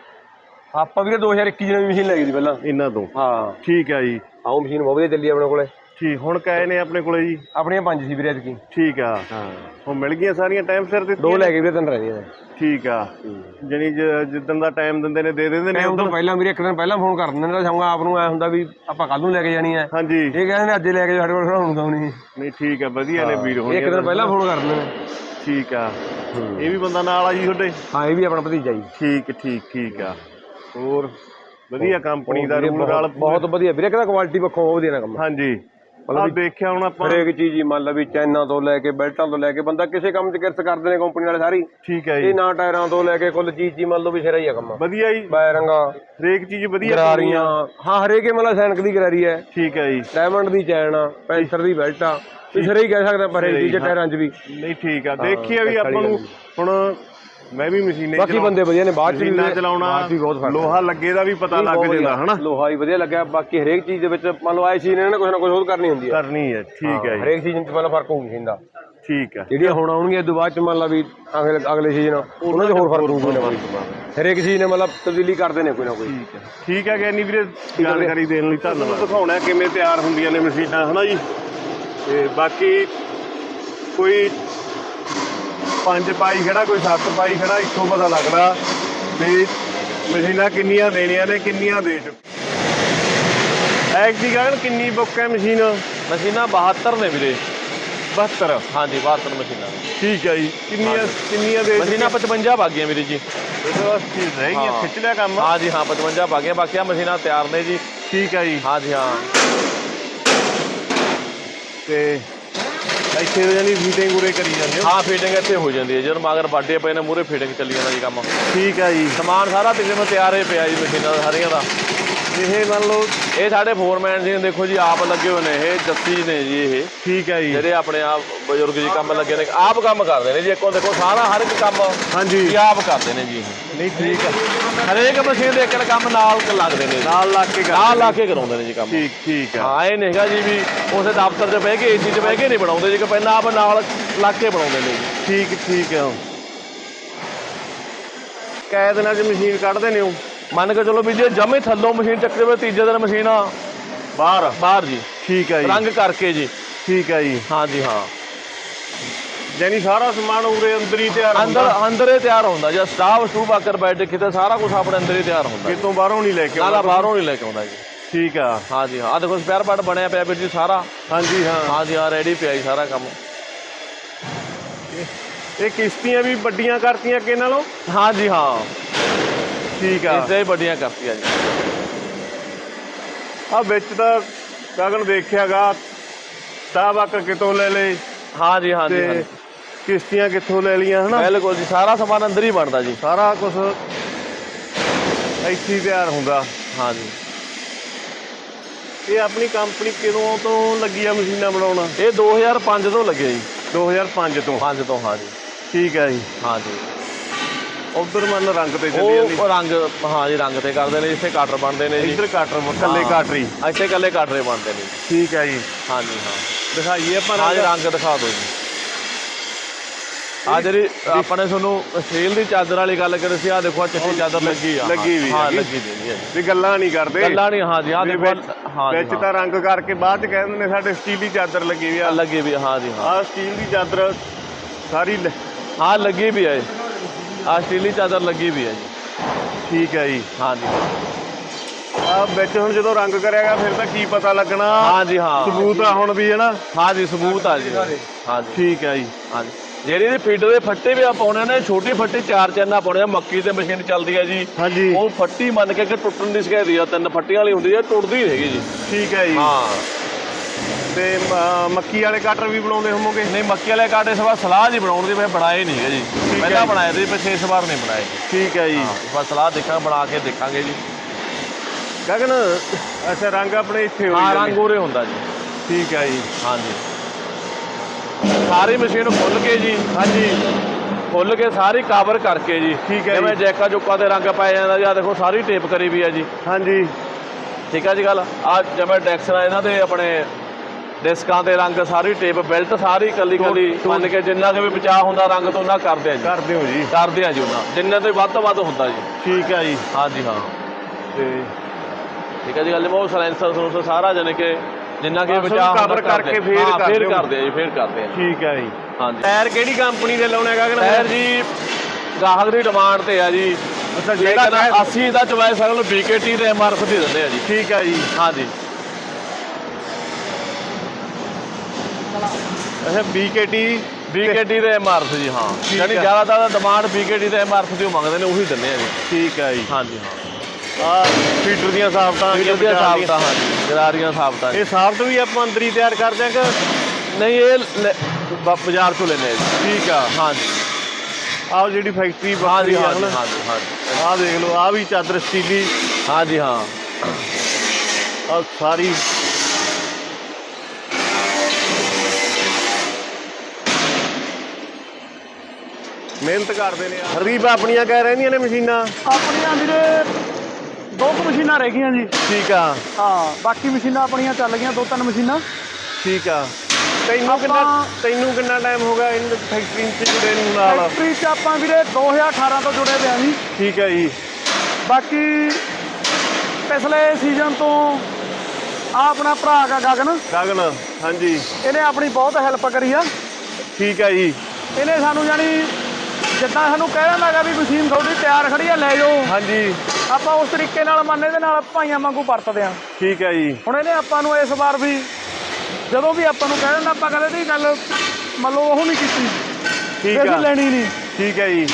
ਆਪਾਂ ਵੀਰੇ 2021 ਜਿਹੀ ਮਸ਼ੀਨ ਲੈ ਗਈ ਸੀ ਪਹਿਲਾਂ। ਇਹਨਾਂ ਤੋਂ। ਹਾਂ। ਠੀਕ ਆ ਜੀ। ਆਹ ਮਸ਼ੀਨ ਬਹੁਤ ਵਧੀਆ ਚੱਲੀ ਆਪਣੇ ਕੋਲੇ। ਠੀਕ ਹੁਣ ਕਹੇ ਨੇ ਆਪਣੇ ਕੋਲੇ ਜੀ। ਆਪਣੀਆਂ ਪੰਜ ਸੀ ਵੀਰੇ ਐਤਕੀ। ਠੀਕ ਆ। ਹਾਂ। ਉਹ ਮਿਲ ਗਈਆਂ ਸਾਰੀਆਂ ਟਾਈਮ ਸਿਰ ਦੋ ਦਿੱਤੀਆਂ ਲੈ ਕੇ ਵੀਰੇ ਤਿੰਨ ਰਹਿ ਗਈਆਂ ਠੀਕ ਆ। ਜਣੀ ਜਿੱਦਣ ਦਾ ਟਾਈਮ ਦਿੰਦੇ ਨੇ ਦੇ ਦਿੰਦੇ ਨੇ ਉਦੋਂ ਪਹਿਲਾਂ ਵੀਰੇ ਇੱਕ ਦਿਨ ਪਹਿਲਾਂ ਫੋਨ ਕਰ ਦਿੰਦੇ ਨੇ ਤਾਂ ਆਪ ਨੂੰ ਐ ਹੁੰਦਾ ਵੀ ਆਪਾਂ ਕੱਲ ਨੂੰ ਲੈ ਕੇ ਜਾਣੀ ਐ। ਹਾਂਜੀ। ਇਹ ਕਹਿੰਦੇ ਨੇ ਅੱਜ ਲੈ ਕੇ ਸਾਡੇ ਕੋਲ ਖੜਾਉਣ ਦਾ ਨਹੀਂ। ਨਹੀਂ ਠੀਕ ਆ ਵਧੀਆ ਨੇ ਵੀਰ ਹੋਣੀ ਇੱਕ ਦਿਨ ਪਹਿਲਾਂ ਫੋਨ ਕਰ ਦਿੰਦੇ ਨੇ। ਠੀਕ ਆ। ਇਹ ਵੀ ਬੰਦਾ ਨਾਲ ਆ ਜੀ ਤੁਹਾਡੇ? ਹਾਂ ਇਹ ਵੀ ਆਪਣਾ ਭਤੀਜਾ ਜੀ। ਠੀਕ ਠੀਕ ਠੀਕ ਆ। ਹੋਰ? ਵਧੀਆ ਕੰਪਨੀ ਦਾ ਰੂਲ ਨਾਲ ਬਹੁਤ- ਵਧੀਆ। ਵੀਰੇ ਕਹਿੰਦਾ ਕੁਆਲਿਟੀ ਪੱਖੋਂ ਵਧੀਆ ਨਾ ਕੰਮ। ਹਾਂਜੀ। ਆ ਦੇਖਿਆ ਹੁਣ ਆਪਾਂ। ਹਰੇਕ ਚੀਜ਼ ਹੀ ਮੰਨ ਲਾ ਵੀ ਚੈਨਾਂ ਤੋਂ ਲੈ ਕੇ ਬੈਲਟਾਂ ਤੋਂ ਲੈ ਕੇ ਬੰਦਾ ਕਿਸੇ ਕੰਮ 'ਚ ਕਿਰਤ ਕਰਦੇ ਨੇ ਕੰਪਨੀ ਵਾਲੇ ਸਾਰੀ। ਠੀਕ ਹੈ ਜੀ। ਇਹ ਨਾ ਟਾਇਰਾਂ ਤੋਂ ਲੈ ਕੇ ਕੁੱਲ ਚੀਜ਼ ਜੀ ਮੰਨ ਲਓ ਵੀ ਸਿਰਾ ਹੀ ਆ ਕੰਮ। ਵਧੀਆ ਜੀ। ਬੈਰੰਗਾ ਹਰੇਕ ਚੀਜ਼ ਵਧੀਆ ਗਰਾਰੀਆਂ। ਹਾਂ ਹਰੇਕ ਹੀ ਮਤਲਬ ਸੈਨਿਕ ਦੀ ਗਰਾਰੀ ਹੈ। ਠੀਕ ਹੈ ਜੀ। ਡਾਇਮੰਡ ਦੀ ਚੈਨ ਆ ਪੈਂਥਰ ਦੀ ਬੈਲਟ। ਆ ਵੀ ਸਿਰਾ ਹੀ ਕਹਿ ਸਕਦੇ ਪਰ ਹਰੇਕ ਚੀਜ਼ ਟਾਇਰਾਂ 'ਚ ਵੀ। ਨਹੀਂ ਠੀਕ ਆ। ਦੇਖੀਏ ਵੀ ਆਪਾਂ ਨੂੰ ਹੁਣ ਮੈਂ ਵੀ ਮਸ਼ੀਨੇ ਬਾਕੀ ਬੰਦੇ ਵਧੀਆ ਨੇ ਬਾਅਦ 'ਚ ਵੀ ਮਸ਼ੀਨਾਂ ਚਲਾਉਣਾ ਬਾਅਦ 'ਚ ਵੀ ਬਹੁਤ ਫ਼ਰਕ ਲੋਹਾ ਲੱਗੇ ਦਾ ਵੀ ਪਤਾ ਲੱਗ ਜਾਂਦਾ ਹਨਾ? ਲੋਹਾ ਹੀ ਵਧੀਆ ਲੱਗਿਆ ਬਾਕੀ ਹਰੇਕ ਚੀਜ਼ ਦੇ ਵਿੱਚ ਮੰਨ ਲਓ ਆਈ ਚੀਜ਼ ਨੇ ਨਾ ਕੁਝ ਨਾ ਕੁਝ ਹੋਰ ਕਰਨੀ ਹੁੰਦੀ ਹੈ। ਕਰਨੀ ਹੈ ਠੀਕ ਹੈ ਜੀ। ਹਰੇਕ ਚੀਜ਼ 'ਚ ਪਹਿਲਾਂ ਫ਼ਰਕ ਹੋਊ ਮਸ਼ੀਨ ਦਾ। ਠੀਕ ਹੈ। ਜਿਹੜੀਆਂ ਹੁਣ ਆਉਣਗੀਆਂ ਤੋਂ ਬਾਅਦ 'ਚ ਮੰਨ ਲਾ ਵੀ ਅਗਲੇ ਅਗਲੇ ਸੀਜ਼ਨ ਉਹਨਾਂ 'ਚ ਹੋਰ ਫ਼ਰਕ ਹੋਊ ਕੋਈ ਨਾ ਕੋਈ ਹਰੇਕ ਚੀਜ਼ ਨੇ ਮਤਲਬ ਤਬਦੀਲੀ ਕਰਦੇ ਨੇ ਕੋਈ ਨਾ ਕੋਈ। ਠੀਕ ਹੈ। ਠੀਕ ਹੈ ਗੈਨੀ ਵੀਰੇ ਜਾਣਕਾਰੀ ਦੇਣ ਲਈ ਧੰਨਵਾਦ। ਦਿਖਾਉਣਾ ਕਿਵੇਂ ਤਿਆਰ ਹੁੰਦੀਆਂ ਨੇ ਮਸ਼ੀਨਾਂ ਹਨਾ ਜੀ? ਤੇ ਬਾਕੀ ਕੋਈ ਪੰਜ ਪਾਈ ਖੜਾ ਕੋਈ ਸੱਤ ਪਾਈ ਖੜਾ ਇੱਥੋਂ ਪਤਾ ਲੱਗਦਾ ਵੀ ਮਸ਼ੀਨਾਂ ਕਿੰਨੀਆਂ ਦੇਣੀਆਂ ਨੇ ਕਿੰਨੀਆਂ ਦੇ ਚੁੱਕੇ ਐਕ ਦੀ ਗੱਲ ਕਿੰਨੀ ਬੁੱਕ ਹੈ ਮਸ਼ੀਨ? ਮਸ਼ੀਨਾਂ 72 ਨੇ ਵੀਰੇ। 72 ਹਾਂਜੀ 72 ਮਸ਼ੀਨਾਂ। ਠੀਕ ਹੈ ਜੀ। ਕਿੰਨੀਆਂ ਕਿੰਨੀਆਂ ਦੇ ਮਸ਼ੀਨਾਂ 55 ਬਾਗੀਆਂ ਵੀਰੇ ਜੀ। ਚੁੱਕੇ ਰਹਿ ਗਈਆਂ ਹਾਂ। ਖਿੱਚ ਲਿਆ ਕੰਮ। ਹਾਂਜੀ ਹਾਂ 55 ਬਾਗੀਆਂ ਬਾਕੀਆਂ ਮਸ਼ੀਨਾਂ ਤਿਆਰ ਨੇ ਜੀ। ਠੀਕ ਹੈ ਜੀ। ਹਾਂਜੀ ਹਾਂ। ਤੇ ਇੱਥੇ ਜਾਨੀ ਫੀਟਿੰਗ ਉਰੇ ਕਰੀ ਜਾਂਦੇ ਹੋ। ਹਾਂ ਫੀਟਿੰਗ ਇੱਥੇ ਹੋ ਜਾਂਦੀ ਹੈ। ਜਦੋਂ ਮਗਰ ਬਾਡੇ ਪਏ ਨੇ ਮੂਰੇ ਫੀਟਿੰਗ ਚੱਲੀ ਜਾਂਦਾ ਜੀ ਕੰਮ। ਠੀਕ ਹੈ ਜੀ। ਸਮਾਨ ਸਾਰਾ ਤਕਰੀਬਨ ਤਿਆਰ ਹੀ ਪਿਆ ਜੀ ਮਸ਼ੀਨਾਂ ਦਾ ਸਾਰੀਆਂ ਦਾ। ਇਹ ਮੰਨ ਲਓ ਇਹ ਸਾਡੇ ਫੋਰਮੈਨ ਜੀ ਦੇਖੋ ਜੀ ਆਪ ਲੱਗੇ ਹੋਏ ਨੇ ਇਹ ਜੱਸੀ ਨੇ ਜੀ ਇਹ। ਠੀਕ ਹੈ ਜੀ। ਜਿਹੜੇ ਆਪਣੇ ਆਪ ਬਜ਼ੁਰਗ ਜੀ ਕੰਮ ਲੱਗੇ ਨੇ ਆਪ ਕੰਮ ਕਰਦੇ ਨੇ ਜੀ। ਇੱਕੋ ਦੇਖੋ ਸਾਰਾ ਹਰ ਇੱਕ ਕੰਮ ਹਾਂਜੀ। ਇਹ ਆਪ ਕਰਦੇ ਨੇ ਜੀ ਇਹ। ਨਹੀਂ ਠੀਕ ਹੈ। ਹਰੇਕ ਮਸ਼ੀਨ ਦੇ ਇੱਕ ਕੰਮ ਨਾਲ ਲੱਗਦੇ ਨੇ ਜੀ। ਨਾਲ ਲਾ ਕੇ ਨਾਲ ਲਾ ਕੇ ਕਰਾਉਂਦੇ ਨੇ ਜੀ ਕੰਮ। ਠੀਕ ਠੀਕ ਹੈ। ਹਾਂ ਇਹ ਨਹੀਂ ਹੈਗਾ ਜੀ ਵੀ ਉਸੇ ਦਫ਼ਤਰ 'ਚ ਬਹਿ ਕੇ ਏਸੀ 'ਚ ਬਹਿ ਕੇ ਨਹੀਂ ਬਣਾਉਂਦੇ ਜੀ ਕਿ ਪਹਿਲਾਂ ਆਪ ਨਾਲ ਲਾ ਕੇ ਬਣਾਉਂਦੇ ਨੇ ਜੀ। ਠੀਕ ਠੀਕ ਹੈ। ਕੈ ਦਿਨਾਂ ਚ ਮਸ਼ੀਨ ਕੱਢਦੇ ਨੇ ਉਹ। ਮੰਨ ਕੇ ਚਲੋ ਵੀ ਜੇ ਜਮੇ ਥੱਲੋਂ ਮਸ਼ੀਨ ਚੱਕਦੇ ਵੇ ਤੀਜੇ ਦਿਨ ਮਸ਼ੀਨ ਬਾਹਰ। ਬਾਹਰ ਜੀ। ਠੀਕ ਹੈ ਜੀ। ਰੰਗ ਕਰਕੇ ਜੀ। ਠੀਕ ਹੈ ਜੀ। ਹਾਂ ਜੀ ਹਾਂ। ਯਾਨੀ ਸਾਰਾ ਸਮਾਨ ਉਰੇ ਅੰਦਰ ਹੀ ਤਿਆਰ ਹੁੰਦਾ। ਅੰਦਰ ਹੀ ਤਿਆਰ ਹੁੰਦਾ ਜੀ। ਸਟਾਫ ਸਟੂਫ ਆਕਰ ਬੈਠ ਕਿਤੇ ਸਾਰਾ ਕੁਝ ਆਪਣੇ ਅੰਦਰ ਹੀ ਤਿਆਰ ਹੁੰਦਾ ਜੀ। ਕਿਤੋਂ ਬਾਹਰੋਂ ਨਹੀਂ ਲੈ ਕੇ ਆਉਣਾ ਬਾਹਰੋਂ ਨਹੀਂ ਲੈ ਕੇ ਆਉਂਦਾ ਜੀ। ਠੀਕ ਆ। ਹਾਂ ਜੀ ਹਾਂ। ਦੇਖੋ ਸਪੇਅਰ ਪਾਰਟ ਬਣਿਆ ਪਿਆ ਵੀਰ ਜੀ ਸਾਰਾ। ਹਾਂਜੀ ਹਾਂ। ਹਾਂ ਜੀ ਹਾਂ ਰੈਡੀ ਪਿਆ ਜੀ ਸਾਰਾ ਕੰਮ। ਇਹ ਕਿਸ਼ਤੀਆਂ ਵੀ ਵੱਡੀਆਂ ਕਰਤੀਆਂ ਅੱਗੇ ਨਾਲੋਂ? ਹਾਂ ਜੀ ਹਾਂ। ਠੀਕ ਆ। ਇਸ ਦੇ ਵੱਡੀਆਂ ਕਰਤੀਆਂ ਜੀ। ਆ ਵਿੱਚ ਤਾਂ ਗਗਨ ਦੇਖਿਆਗਾ ਸਾਹਬਾਕ ਕਿਤੋਂ ਲੈ ਲਏ। ਹਾਂ ਜੀ ਹਾਂ ਜੀ। ਕਿਸ਼ਤੀਆਂ ਕਿੱਥੋਂ ਲੈ ਲੀਆਂ ਹਨਾ? ਬਿਲਕੁਲ ਜੀ ਸਾਰਾ ਸਮਾਨ ਅੰਦਰ ਹੀ ਬਣਦਾ ਜੀ। ਸਾਰਾ ਕੁਝ ਇੱਥੇ ਤਿਆਰ ਹੁੰਦਾ। ਹਾਂ ਜੀ। ਇਹ ਆਪਣੀ ਕੰਪਨੀ ਕਦੋਂ ਤੋਂ ਲੱਗੀ ਆ ਮਸ਼ੀਨਾਂ ਬਣਾਉਣਾ? ਇਹ 2005 ਤੋਂ ਲੱਗੇ ਜੀ। 2005 ਤੋਂ। 5 ਤੋਂ ਹਾਂ ਜੀ। ਠੀਕ ਹੈ ਜੀ। ਹਾਂ ਜੀ। ਉਧਰ ਮੰਨ ਰੰਗ ਤੇ ਚੱਲੀ ਜਾਂਦੀ। ਉਹ ਰੰਗ ਹਾਂ ਜੀ ਰੰਗ ਤੇ ਕਰਦੇ ਨੇ ਜਿੱਥੇ ਕਾਟਰ ਬਣਦੇ ਨੇ ਜੀ। ਇੱਧਰ ਕਾਟਰ ਕੱਲੇ ਹਾਂ। ਕਾਟਰੀ। ਇੱਥੇ ਕੱਲੇ ਕਾਟਰੇ ਬਣਦੇ ਨੇ। ਠੀਕ ਹੈ ਜੀ। ਹਾਂ ਜੀ ਹਾਂ। ਦਿਖਾਈਏ ਆਪਾਂ ਹਾਂ ਰੰਗ। ਦਿਖਾ ਦਿਓ ਜੀ। ਆ ਜਿਹੜੀ ਆਪਣੇ ਤੁਹਾਨੂੰ ਸਟੀਲ ਦੀ ਚਾਦਰ ਵਾਲੀ ਗੱਲ ਕਰੀ ਸੀ ਆ ਦੇਖੋ ਆਹ ਚਿੱਟੀ ਚਾਦਰ ਲੱਗੀ ਆ। ਲੱਗੀ ਵੀ ਹਾਂ। ਲੱਗੀ ਦੀ ਜੀ। ਵੀ ਗੱਲਾਂ ਨਹੀਂ ਕਰਦੇ। ਗੱਲਾਂ ਨਹੀਂ ਹਾਂ ਜੀ ਆ ਦੇਖੋ ਹਾਂ ਵਿੱਚ ਹਾਂ। ਤਾਂ ਰੰਗ ਕਰਕੇ ਬਾਅਦ ਚ ਕਹਿੰਦੇ ਨੇ ਸਾਡੇ ਸਟੀਲ ਦੀ ਚਾਦਰ ਲੱਗੀ ਵੀ ਆ। ਲੱਗੀ ਵੀ ਹਾਂ ਜੀ ਹਾਂ। ਆ ਸਟੀਲ ਦੀ ਚਾਦਰ ਸਾਰੀ ਹਾਂ ਲੱਗੀ ਵੀ ਹੈ ਆ ਸਟੀਲ ਚਾਦਰ ਲੱਗੀ ਵੀ ਹੈ ਜੀ। ਠੀਕ ਹੈ ਜੀ। ਹਾਂ ਜੀ ਆ ਵਿੱਚ ਹੁਣ ਜਦੋਂ ਰੰਗ ਕਰਿਆਗਾ ਫਿਰ ਤਾਂ ਕੀ ਪਤਾ ਲੱਗਣਾ? ਹਾਂ ਜੀ ਹਾਂ। ਸਬੂਤ ਆ ਹੁਣ ਵੀ ਹੈ ਨਾ? ਹਾਂ ਜੀ ਸਬੂਤ ਆ ਜੀ। ਹਾਂ ਜੀ ਠੀਕ ਹੈ ਜੀ। ਹਾਂ ਜੀ ਜਿਹੜੀ ਇਹਦੀ ਫੀਡ ਦੇ ਫੱਟੇ ਵੀ ਆ ਪਾਉਣੇ ਨੇ ਛੋਟੀ ਫੱਟੀ ਚਾਰ ਚੈਨਾ ਪਾਉਣੇ ਆ ਮੱਕੀ ਤੇ ਮਸ਼ੀਨ ਚੱਲਦੀ ਹੈ ਜੀ। ਹਾਂਜੀ। ਉਹ ਫੱਟੀ ਮੰਨ ਕੇ ਕਿ ਟੁੱਟਣ ਦੀ ਸ਼ਿਕਾਇਤ ਆ ਤਿੰਨ ਫੱਟੀਆਂ ਵਾਲੀ ਹੁੰਦੀ ਹੈ ਟੁੱਟਦੀ ਨਹੀਂ ਹੈਗੀ ਜੀ। ਠੀਕ ਹੈ ਜੀ। ਹਾਂ। ਤੇ ਮੱਕੀ ਵਾਲੇ ਕਟਰ ਵੀ ਬਣਾਉਂਦੇ ਹੋਵੋਗੇ? ਨਹੀਂ ਮੱਕੀ ਵਾਲੇ ਕਾਟੇ ਇਸ ਵਾਰ ਸਲਾਹ ਜੀ ਬਣਾਉਣ ਦੀ ਮੈਂ ਬਣਾਏ ਨਹੀਂ ਜੀ। ਹੈ ਪਹਿਲਾਂ ਜੀ। ਬਣਾਏ ਸੀ ਪਿੱਛੇ ਇਸ ਵਾਰ ਨਹੀਂ ਬਣਾਏ। ਠੀਕ ਹੈ ਜੀ। ਵਾਰ ਸਲਾਹ ਦੇਖਾਂ ਬਣਾ ਕੇ ਦੇਖਾਂਗੇ ਜੀ। ਗਗਨ ਅੱਛਾ ਰੰਗ ਆਪਣੇ ਇੱਥੇ ਹੋ ਹਾਂ। ਰੰਗ ਉਰੇ ਹੁੰਦਾ ਜੀ। ਠੀਕ ਹੈ ਜੀ। ਹਾਂ ਜੀ ਸਾਰੀ ਮਸ਼ੀਨ ਖੁੱਲ ਕੇ ਜੀ। ਹਾਂਜੀ। ਖੁੱਲ ਕੇ ਸਾਰੀ ਕਵਰ ਕਰਕੇ ਜੀ। ਠੀਕ ਹੈ ਜੀ। ਜਿਵੇਂ ਜੈਕਾ ਜੁਕਾ ਦੇ ਰੰਗ ਪੈ ਜਾਂਦਾ ਜੀ ਆ ਦੇਖੋ ਸਾਰੀ ਟੇਪ ਕਰੀ ਵੀ ਹੈ ਜੀ। ਹਾਂਜੀ। ਠੀਕ ਹੈ ਜੀ ਗੱਲ? ਆ ਜਿਵੇਂ ਡੈਕਸਰਾਂ ਇਹਨਾਂ ਦੇ ਆਪਣੇ ਡਿਸਕਾਂ ਦੇ ਰੰਗ ਸਾਰੀ ਟੇਪ ਬੈਲਟ ਸਾਰੀ ਕੱਲੀ ਕੱਲੀ ਮੰਨ ਕੇ ਜਿੰਨਾ ਕਿ ਵੀ ਬਚਾਅ ਹੁੰਦਾ ਰੰਗ ਤੋਂ ਉਹਨਾਂ ਕਰਦੇ ਆ ਜੀ। ਕਰਦੇ ਹੋ ਜੀ। ਕਰਦੇ ਆ ਜੀ ਉਹਨਾਂ। ਜਿੰਨੇ ਤੋਂ ਵੱਧ ਤੋਂ ਵੱਧ ਹੁੰਦਾ ਜੀ। ਠੀਕ ਹੈ ਜੀ। ਹਾਂ ਜੀ ਹਾਂ। ਤੇ ਠੀਕ ਹੈ ਜੀ ਗੱਲ ਉਹ ਸਲੈਂਸਰ ਸਲੂਸਰ ਸਾਰਾ ਜਾਣੀ ਕਿ ਜਿੰਨਾ ਕਿ ਬਚਾਅ ਹੁੰਦਾ ਕਰਕੇ ਕਰਦੇ ਆ। ਫੇਰ ਕਰਦੇ ਫੇਰ। ਕਰਦੇ ਆ ਜੀ ਫੇਰ ਕਰਦੇ ਆ। ਠੀਕ ਹੈ ਜੀ। ਹਾਂ ਜੀ ਟਾਇਰ ਕਿਹੜੀ ਕੰਪਨੀ ਦੇ ਲਾਉਣੇ ਗਗਨ? ਟਾਇਰ ਜੀ ਗਾਹਕ ਦੀ ਡਿਮਾਂਡ ਤੇ ਆ ਜੀ। ਅੱਛਾ ਜਿਹੜਾ ਜਿਹੜਾ ਟਾਇਰ 80 ਦਾ ਚੁਆਇਸ ਅਗਲ BKT ਤੇ MRF ਦੀ ਦਿੰਦੇ ਆ ਜੀ। ਠੀਕ ਹੈ ਜੀ। ਹਾਂ ਜੀ ਅੱਛਾ BKT BKT ਤੇ MRF ਜੀ ਹਾਂ। ਠੀਕ ਯਾਨੀ ਹੈ। ਜ਼ਿਆਦਾਤਰ ਡਿਮਾਂਡ BKT ਤੇ MRF ਦੀ ਓ ਮੰਗਦੇ ਨੇ ਉਹੀ ਦਿੰਦੇ ਆ ਜੀ। ਠੀਕ ਹੈ ਜੀ। ਹਾਂ ਜੀ ਹਾਂ। ਆ ਫੀਟਰ ਦੀਆਂ ਸਾਫਤਾਂ ਆ ਗਈਆਂ। ਸਾਬਤਾਂ ਹਾਂ ਜੀ ਗਰਾਰੀਆਂ ਸਾਬਤਾਂ ਜੀ। ਇਹ ਸਾਫਤ ਵੀ ਆਪਾਂ ਅੰਦਰ ਹੀ ਤਿਆਰ ਕਰਦੇ ਹਾਂ ਕਿ ਨਹੀਂ ਇਹ ਲੈ- ਬ- ਬਾਜ਼ਾਰ ਚੋਂ ਲੈਨੇ ਆ ਜੀ। ਠੀਕ ਆ। ਹਾਂ ਜੀ ਆਹ ਜਿਹੜੀ ਫੈਕਟਰੀ ਹਾਂ ਜੀ ਹਾਂ ਜੀ ਹਾਂ ਜੀ ਹਾਂ ਜੀ ਆਹ ਦੇਖ ਲਓ ਆਹ ਵੀ ਚਾਦਰ ਸਟੀਲੀ। ਹਾਂ ਜੀ ਹਾਂ। ਆਹ ਸਾਰੀ ਮਿਹਨਤ ਕਰਦੇ ਨੇ ਹਰਦੀਪ ਆਪਣੀਆਂ ਕਹਿ ਰਹਿੰਦੀਆਂ ਨੇ ਮਸ਼ੀਨਾਂ? ਆਪਣੀਆਂ ਵੀਰੇ ਦੋ ਕੁ ਮਸ਼ੀਨਾਂ ਰਹਿ ਗਈਆਂ ਜੀ। ਠੀਕ ਆ। ਹਾਂ ਬਾਕੀ ਮਸ਼ੀਨਾਂ ਆਪਣੀਆਂ ਚੱਲ ਗਈਆਂ ਦੋ ਤਿੰਨ ਮਸ਼ੀਨਾਂ। ਠੀਕ ਆ। ਤੈਨੂੰ ਕਿੰਨਾ ਤੈਨੂੰ ਕਿੰਨਾ ਟਾਈਮ ਹੋ ਗਿਆ ਇਹਨਾਂ ਫੈਕਟਰੀ 'ਚ ਜੁੜੇ ਨੂੰ ਨਾਲ? ਫੈਕਟਰੀ 'ਚ ਆਪਾਂ ਵੀਰੇ 2018 ਤੋਂ ਜੁੜੇ ਹੋਏ ਆ ਜੀ। ਠੀਕ ਹੈ ਜੀ। ਬਾਕੀ ਪਿਛਲੇ ਸੀਜ਼ਨ ਤੋਂ ਆ ਆਪਣਾ ਭਰਾ ਗਾ ਗਗਨ। ਗਗਨ ਹਾਂਜੀ। ਇਹਨੇ ਆਪਣੀ ਬਹੁਤ ਹੈਲਪ ਕਰੀ ਆ। ਠੀਕ ਹੈ ਜੀ। ਇਹਨੇ ਸਾਨੂੰ ਜਾਨੀ ਜਿੱਦਾਂ ਸਾਨੂੰ ਕਹਿ ਦਿੰਦਾ ਹੈਗਾ ਵੀ ਮਸ਼ੀਨ ਤੁਹਾਡੀ ਤਿਆਰ ਖੜੀ ਆ ਲੈ ਜਾਓ। ਹਾਂਜੀ। ਆਪਾਂ ਉਸ ਤਰੀਕੇ ਨਾਲ ਮੰਨ ਇਹਦੇ ਨਾਲ ਭਾਈਆਂ ਵਾਂਗੂ ਵਰਤਦੇ ਆ। ਠੀਕ ਹੈ ਜੀ। ਹੁਣ ਇਹਨੇ ਆਪਾਂ ਨੂੰ ਇਸ ਵਾਰ ਵੀ ਜਦੋਂ ਵੀ ਆਪਾਂ ਨੂੰ ਕਹਿ ਦਿੰਦਾ ਆਪਾਂ ਕਦੇ ਦੀ ਗੱਲ ਮੰਨ ਲਓ ਉਹ ਨਹੀਂ ਕੀਤੀ। ਠੀਕ ਆ। ਲੈਣੀ ਨਹੀਂ। ਠੀਕ ਹੈ ਜੀ।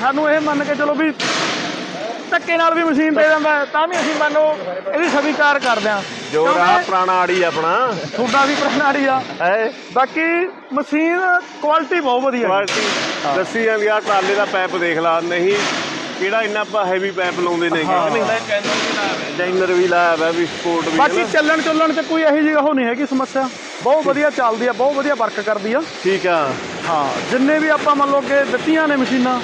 ਸਾਨੂੰ ਇਹ ਮੰਨ ਕੇ ਚਲੋ ਵੀ ਧੱਕੇ ਨਾਲ ਵੀ ਮਸ਼ੀਨ ਦੇ ਦਿੰਦਾ ਹੈ, ਤਾਂ ਵੀ ਅਸੀਂ ਮੰਨ ਲਓ ਇਹਦੀ ਸਵੀਕਾਰ ਕਰਦੇ ਆ ਜੋ ਰਹਾ ਪੁਰਾਣਾ ਆੜੀ ਆਪਣਾ। ਤੁਹਾਡਾ ਵੀ ਪ੍ਰਣਾਲੀ ਆ। ਹੈ। ਬਾਕੀ ਮਸ਼ੀਨ ਕੁਆਲਿਟੀ ਬਹੁਤ ਵਧੀਆ ਹੈ। ਕੁਆਲਿਟੀ ਦੱਸੀ ਜਾਂਦੀ ਆ ਟਰਾਲੇ ਦਾ ਪੈਪ ਦੇਖ ਲਾ ਨਹੀਂ ਕਿਹੜਾ ਇੰਨਾ ਆਪਾਂ ਹੈਵੀ ਪੈਪ ਲਾਉਂਦੇ ਨੇ ਹਾਂ। ਨਹੀਂ ਡਾਈਨਰ ਵੀ ਲਾਇਆ ਵਾ ਵੀ ਸਪੋਰਟ ਵੀ ਹੈ ਬਾਕੀ ਚੱਲਣ ਚੱਲਣ ਤੇ ਕੋਈ ਇਹੋ ਜਿਹੀ ਉਹ ਨਹੀਂ ਹੈਗੀ ਸਮੱਸਿਆ। ਬਹੁਤ ਵਧੀਆ ਚੱਲਦੀ ਆ ਬਹੁਤ ਵਧੀਆ ਵਰਕ ਕਰਦੀ ਆ। ਠੀਕ ਆ। ਹਾਂ ਜਿੰਨੇ ਵੀ ਆਪਾਂ ਮੰਨ ਲਓ ਕਿ ਦਿੱਤੀਆਂ ਨੇ ਮਸ਼ੀਨਾਂ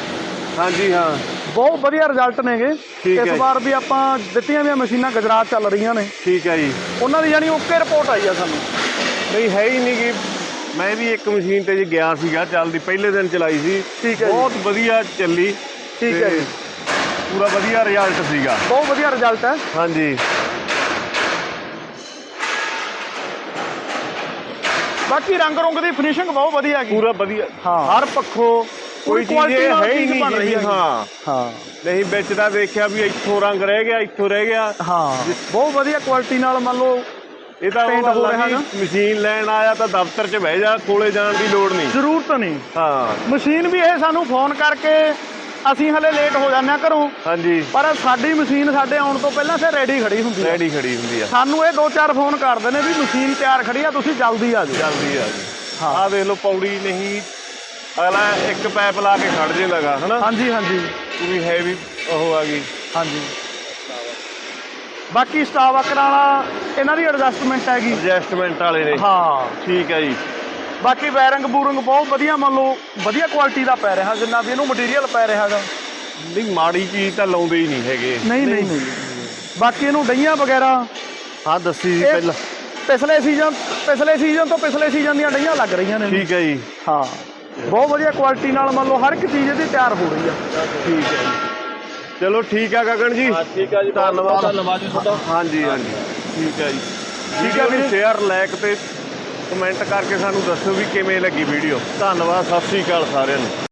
ਹਾਂਜੀ ਹਾਂ। ਬਹੁਤ ਵਧੀਆ ਰਿਜ਼ਲਟ ਨੇਗੇ। ਠੀਕ ਹੈ ਇਸ ਜੀ। ਵਾਰ ਵੀ ਆਪਾਂ ਦਿੱਤੀਆਂ ਵੀ ਮਸ਼ੀਨਾਂ ਗੁਜਰਾਤ ਚੱਲ ਰਹੀਆਂ ਨੇ। ਠੀਕ ਆ ਜੀ। ਉਹਨਾਂ ਦੀ ਯਾਨੀ ਓਕੇ ਰਿਪੋਰਟ ਆਈ ਆ ਸਾਨੂੰ। ਨਹੀਂ ਹੈ ਹੀ ਨਹੀਂ ਕਿ ਮੈਂ ਵੀ ਇੱਕ ਮਸ਼ੀਨ ਤੇ ਜੀ ਗਿਆ ਸੀਗਾ ਚੱਲਦੀ ਪਹਿਲੇ ਦਿਨ ਚਲਾਈ ਸੀ। ਠੀਕ ਹੈ ਜੀ। ਬਹੁਤ ਵਧੀਆ ਚੱਲੀ। ਠੀਕ ਹੈ ਤੇ ਜੀ। ਪੂਰਾ ਵਧੀਆ ਰਿਜ਼ਲਟ ਸੀਗਾ। ਬਹੁਤ ਵਧੀਆ ਰਿਜ਼ਲਟ ਹੈ। ਹਾਂਜੀ। ਬਾਕੀ ਰੰਗ ਰੁੰਗ ਦੀ ਫਿਨਿਸ਼ਿੰਗ ਬਹੁਤ ਵਧੀਆ ਹੈਗੀ। ਪੂਰਾ ਵਧੀਆ। ਹਾਂ। ਹਰ ਪੱਖੋਂ ਕੋਈ ਚੀਜ਼ ਇਹ ਹੈ ਹੀ ਨਹੀਂ ਜੀ। ਹਾਂ। ਹਾਂ। ਨਹੀਂ ਵਿੱਚ ਦਾ ਦੇਖਿਆ ਵੀ ਇੱਥੋਂ ਰੰਗ ਰਹਿ ਗਿਆ ਇੱਥੋਂ ਰਹਿ ਗਿਆ। ਹਾਂ। ਬਹੁਤ ਵਧੀਆ ਕੁਆਲਿਟੀ ਨਾਲ ਮੰਨ ਲਓ ਇਹ ਤਾਂ Paint ਹੋ ਰਿਹਾ ਨਾ। ਮਸ਼ੀਨ ਲੈਣ ਆਇਆ ਤਾਂ ਦਫ਼ਤਰ 'ਚ ਬਹਿ ਜਾ ਕੋਲੇ ਜਾਣ ਦੀ ਲੋੜ ਨਹੀਂ। ਜ਼ਰੂਰਤ ਨਹੀਂ। ਹਾਂ। ਮਸ਼ੀਨ ਵੀ ਇਹ ਸਾਨੂੰ ਫੋਨ ਕਰਕੇ ਅਸੀਂ ਹਲੇ ਲੇਟ ਹੋ ਜਾਂਦੇ ਹਾਂ ਘਰੋਂ। ਹਾਂਜੀ। ਪਰ ਸਾਡੀ ਮਸ਼ੀਨ ਸਾਡੇ ਆਉਣ ਤੋਂ ਪਹਿਲਾਂ ਸੇ ਰੈਡੀ ਖੜੀ ਹੁੰਦੀ ਹੈ ਰੈਡੀ ਖੜੀ ਹੁੰਦੀ ਆ। ਸਾਨੂੰ ਇਹ ਦੋ ਚਾਰ ਫੋਨ ਕਰਦੇ ਨੇ ਵੀ ਮਸ਼ੀਨ ਤਿਆਰ ਖੜੀ ਆ ਤੁਸੀਂ ਜਲਦੀ ਆ ਜਾਓ। ਜਲਦੀ ਆ ਜੀ ਹਾਂ। ਆਹ ਦੇਖ ਲਓ ਪੌੜੀ ਨਹੀਂ ਅਗਲਾ ਇੱਕ ਪੈਪ ਲਾ ਕੇ ਖੜ ਜਾਂਦਾਗਾ ਹਨਾ? ਹਾਂਜੀ ਹਾਂਜੀ। ਪੂਰੀ ਹੈਵੀ ਉਹ ਆ ਗਈ। ਹਾਂਜੀ। ਬਾਕੀ ਸਟਾਫ ਅਕਰਾਂ ਵਾਲਾ ਇਹਨਾਂ ਦੀ ਐਡਜਸਟਮੈਂਟ ਹੈਗੀ। ਐਡਜਸਟਮੈਂਟ ਵਾਲੇ ਨੇ। ਹਾਂ। ਠੀਕ ਹੈ ਜੀ। ਬਾਕੀ ਵਾਇਰਿੰਗ ਬੂਰਿੰਗ ਬਹੁਤ ਵਧੀਆ ਮੰਨ ਲਓ ਵਧੀਆ ਕੁਆਲਿਟੀ ਦਾ ਪੈ ਰਿਹਾ ਜਿੰਨਾ ਵੀ ਇਹਨੂੰ ਮਟੀਰੀਅਲ ਪੈ ਰਿਹਾ ਹੈਗਾ। ਨਹੀਂ ਮਾੜੀ ਚੀਜ਼ ਤਾਂ ਲਾਉਂਦੇ ਹੀ ਨਹੀਂ ਹੈਗੇ। ਨਹੀਂ ਨਹੀਂ। ਨਹੀਂ ਬਾਕੀ ਇਹਨੂੰ ਡਈਆਂ ਵਗੈਰਾ। ਹਾਂ ਦੱਸੀ ਜੀ ਇਹ ਪਹਿਲਾਂ। ਪਿਛਲੇ ਸੀਜ਼ਨ ਪਿਛਲੇ ਸੀਜ਼ਨ ਤੋਂ ਪਿਛਲੇ ਸੀਜ਼ਨ ਦੀਆਂ ਡਈਆਂ ਲੱਗ ਰਹੀਆਂ ਨੇ। ਠੀਕ ਹੈ ਜੀ। ਹਾਂ। ਬਹੁਤ ਵਧੀਆ ਕੁਆਲਿਟੀ ਨਾਲ ਮੰਨ ਲਓ ਹਰ ਇੱਕ ਚੀਜ਼ ਇਹਦੀ ਤਿਆਰ ਹੋ ਰਹੀ ਆ। ਠੀਕ ਹੈ ਜੀ। ਚਲੋ ਠੀਕ ਆ ਗਗਨ ਜੀ। ਠੀਕ ਆ ਜੀ ਧੰਨਵਾਦ। ਧੰਨਵਾਦ ਜੀ ਤੁਹਾਡਾ। ਹਾਂਜੀ ਹਾਂਜੀ। ਠੀਕ ਹੈ ਜੀ। ਠੀਕ ਹੈ ਵੀਰੇ। ਸ਼ੇਅਰ ਲਾਇਕ ਤੇ ਕਮੈਂਟ ਕਰਕੇ ਸਾਨੂੰ ਦੱਸੋ ਵੀ ਕਿਵੇਂ ਲੱਗੀ ਵੀਡੀਓ ਧੰਨਵਾਦ ਸਤਿ ਸ੍ਰੀ ਅਕਾਲ ਸਾਰਿਆਂ ਨੂੰ।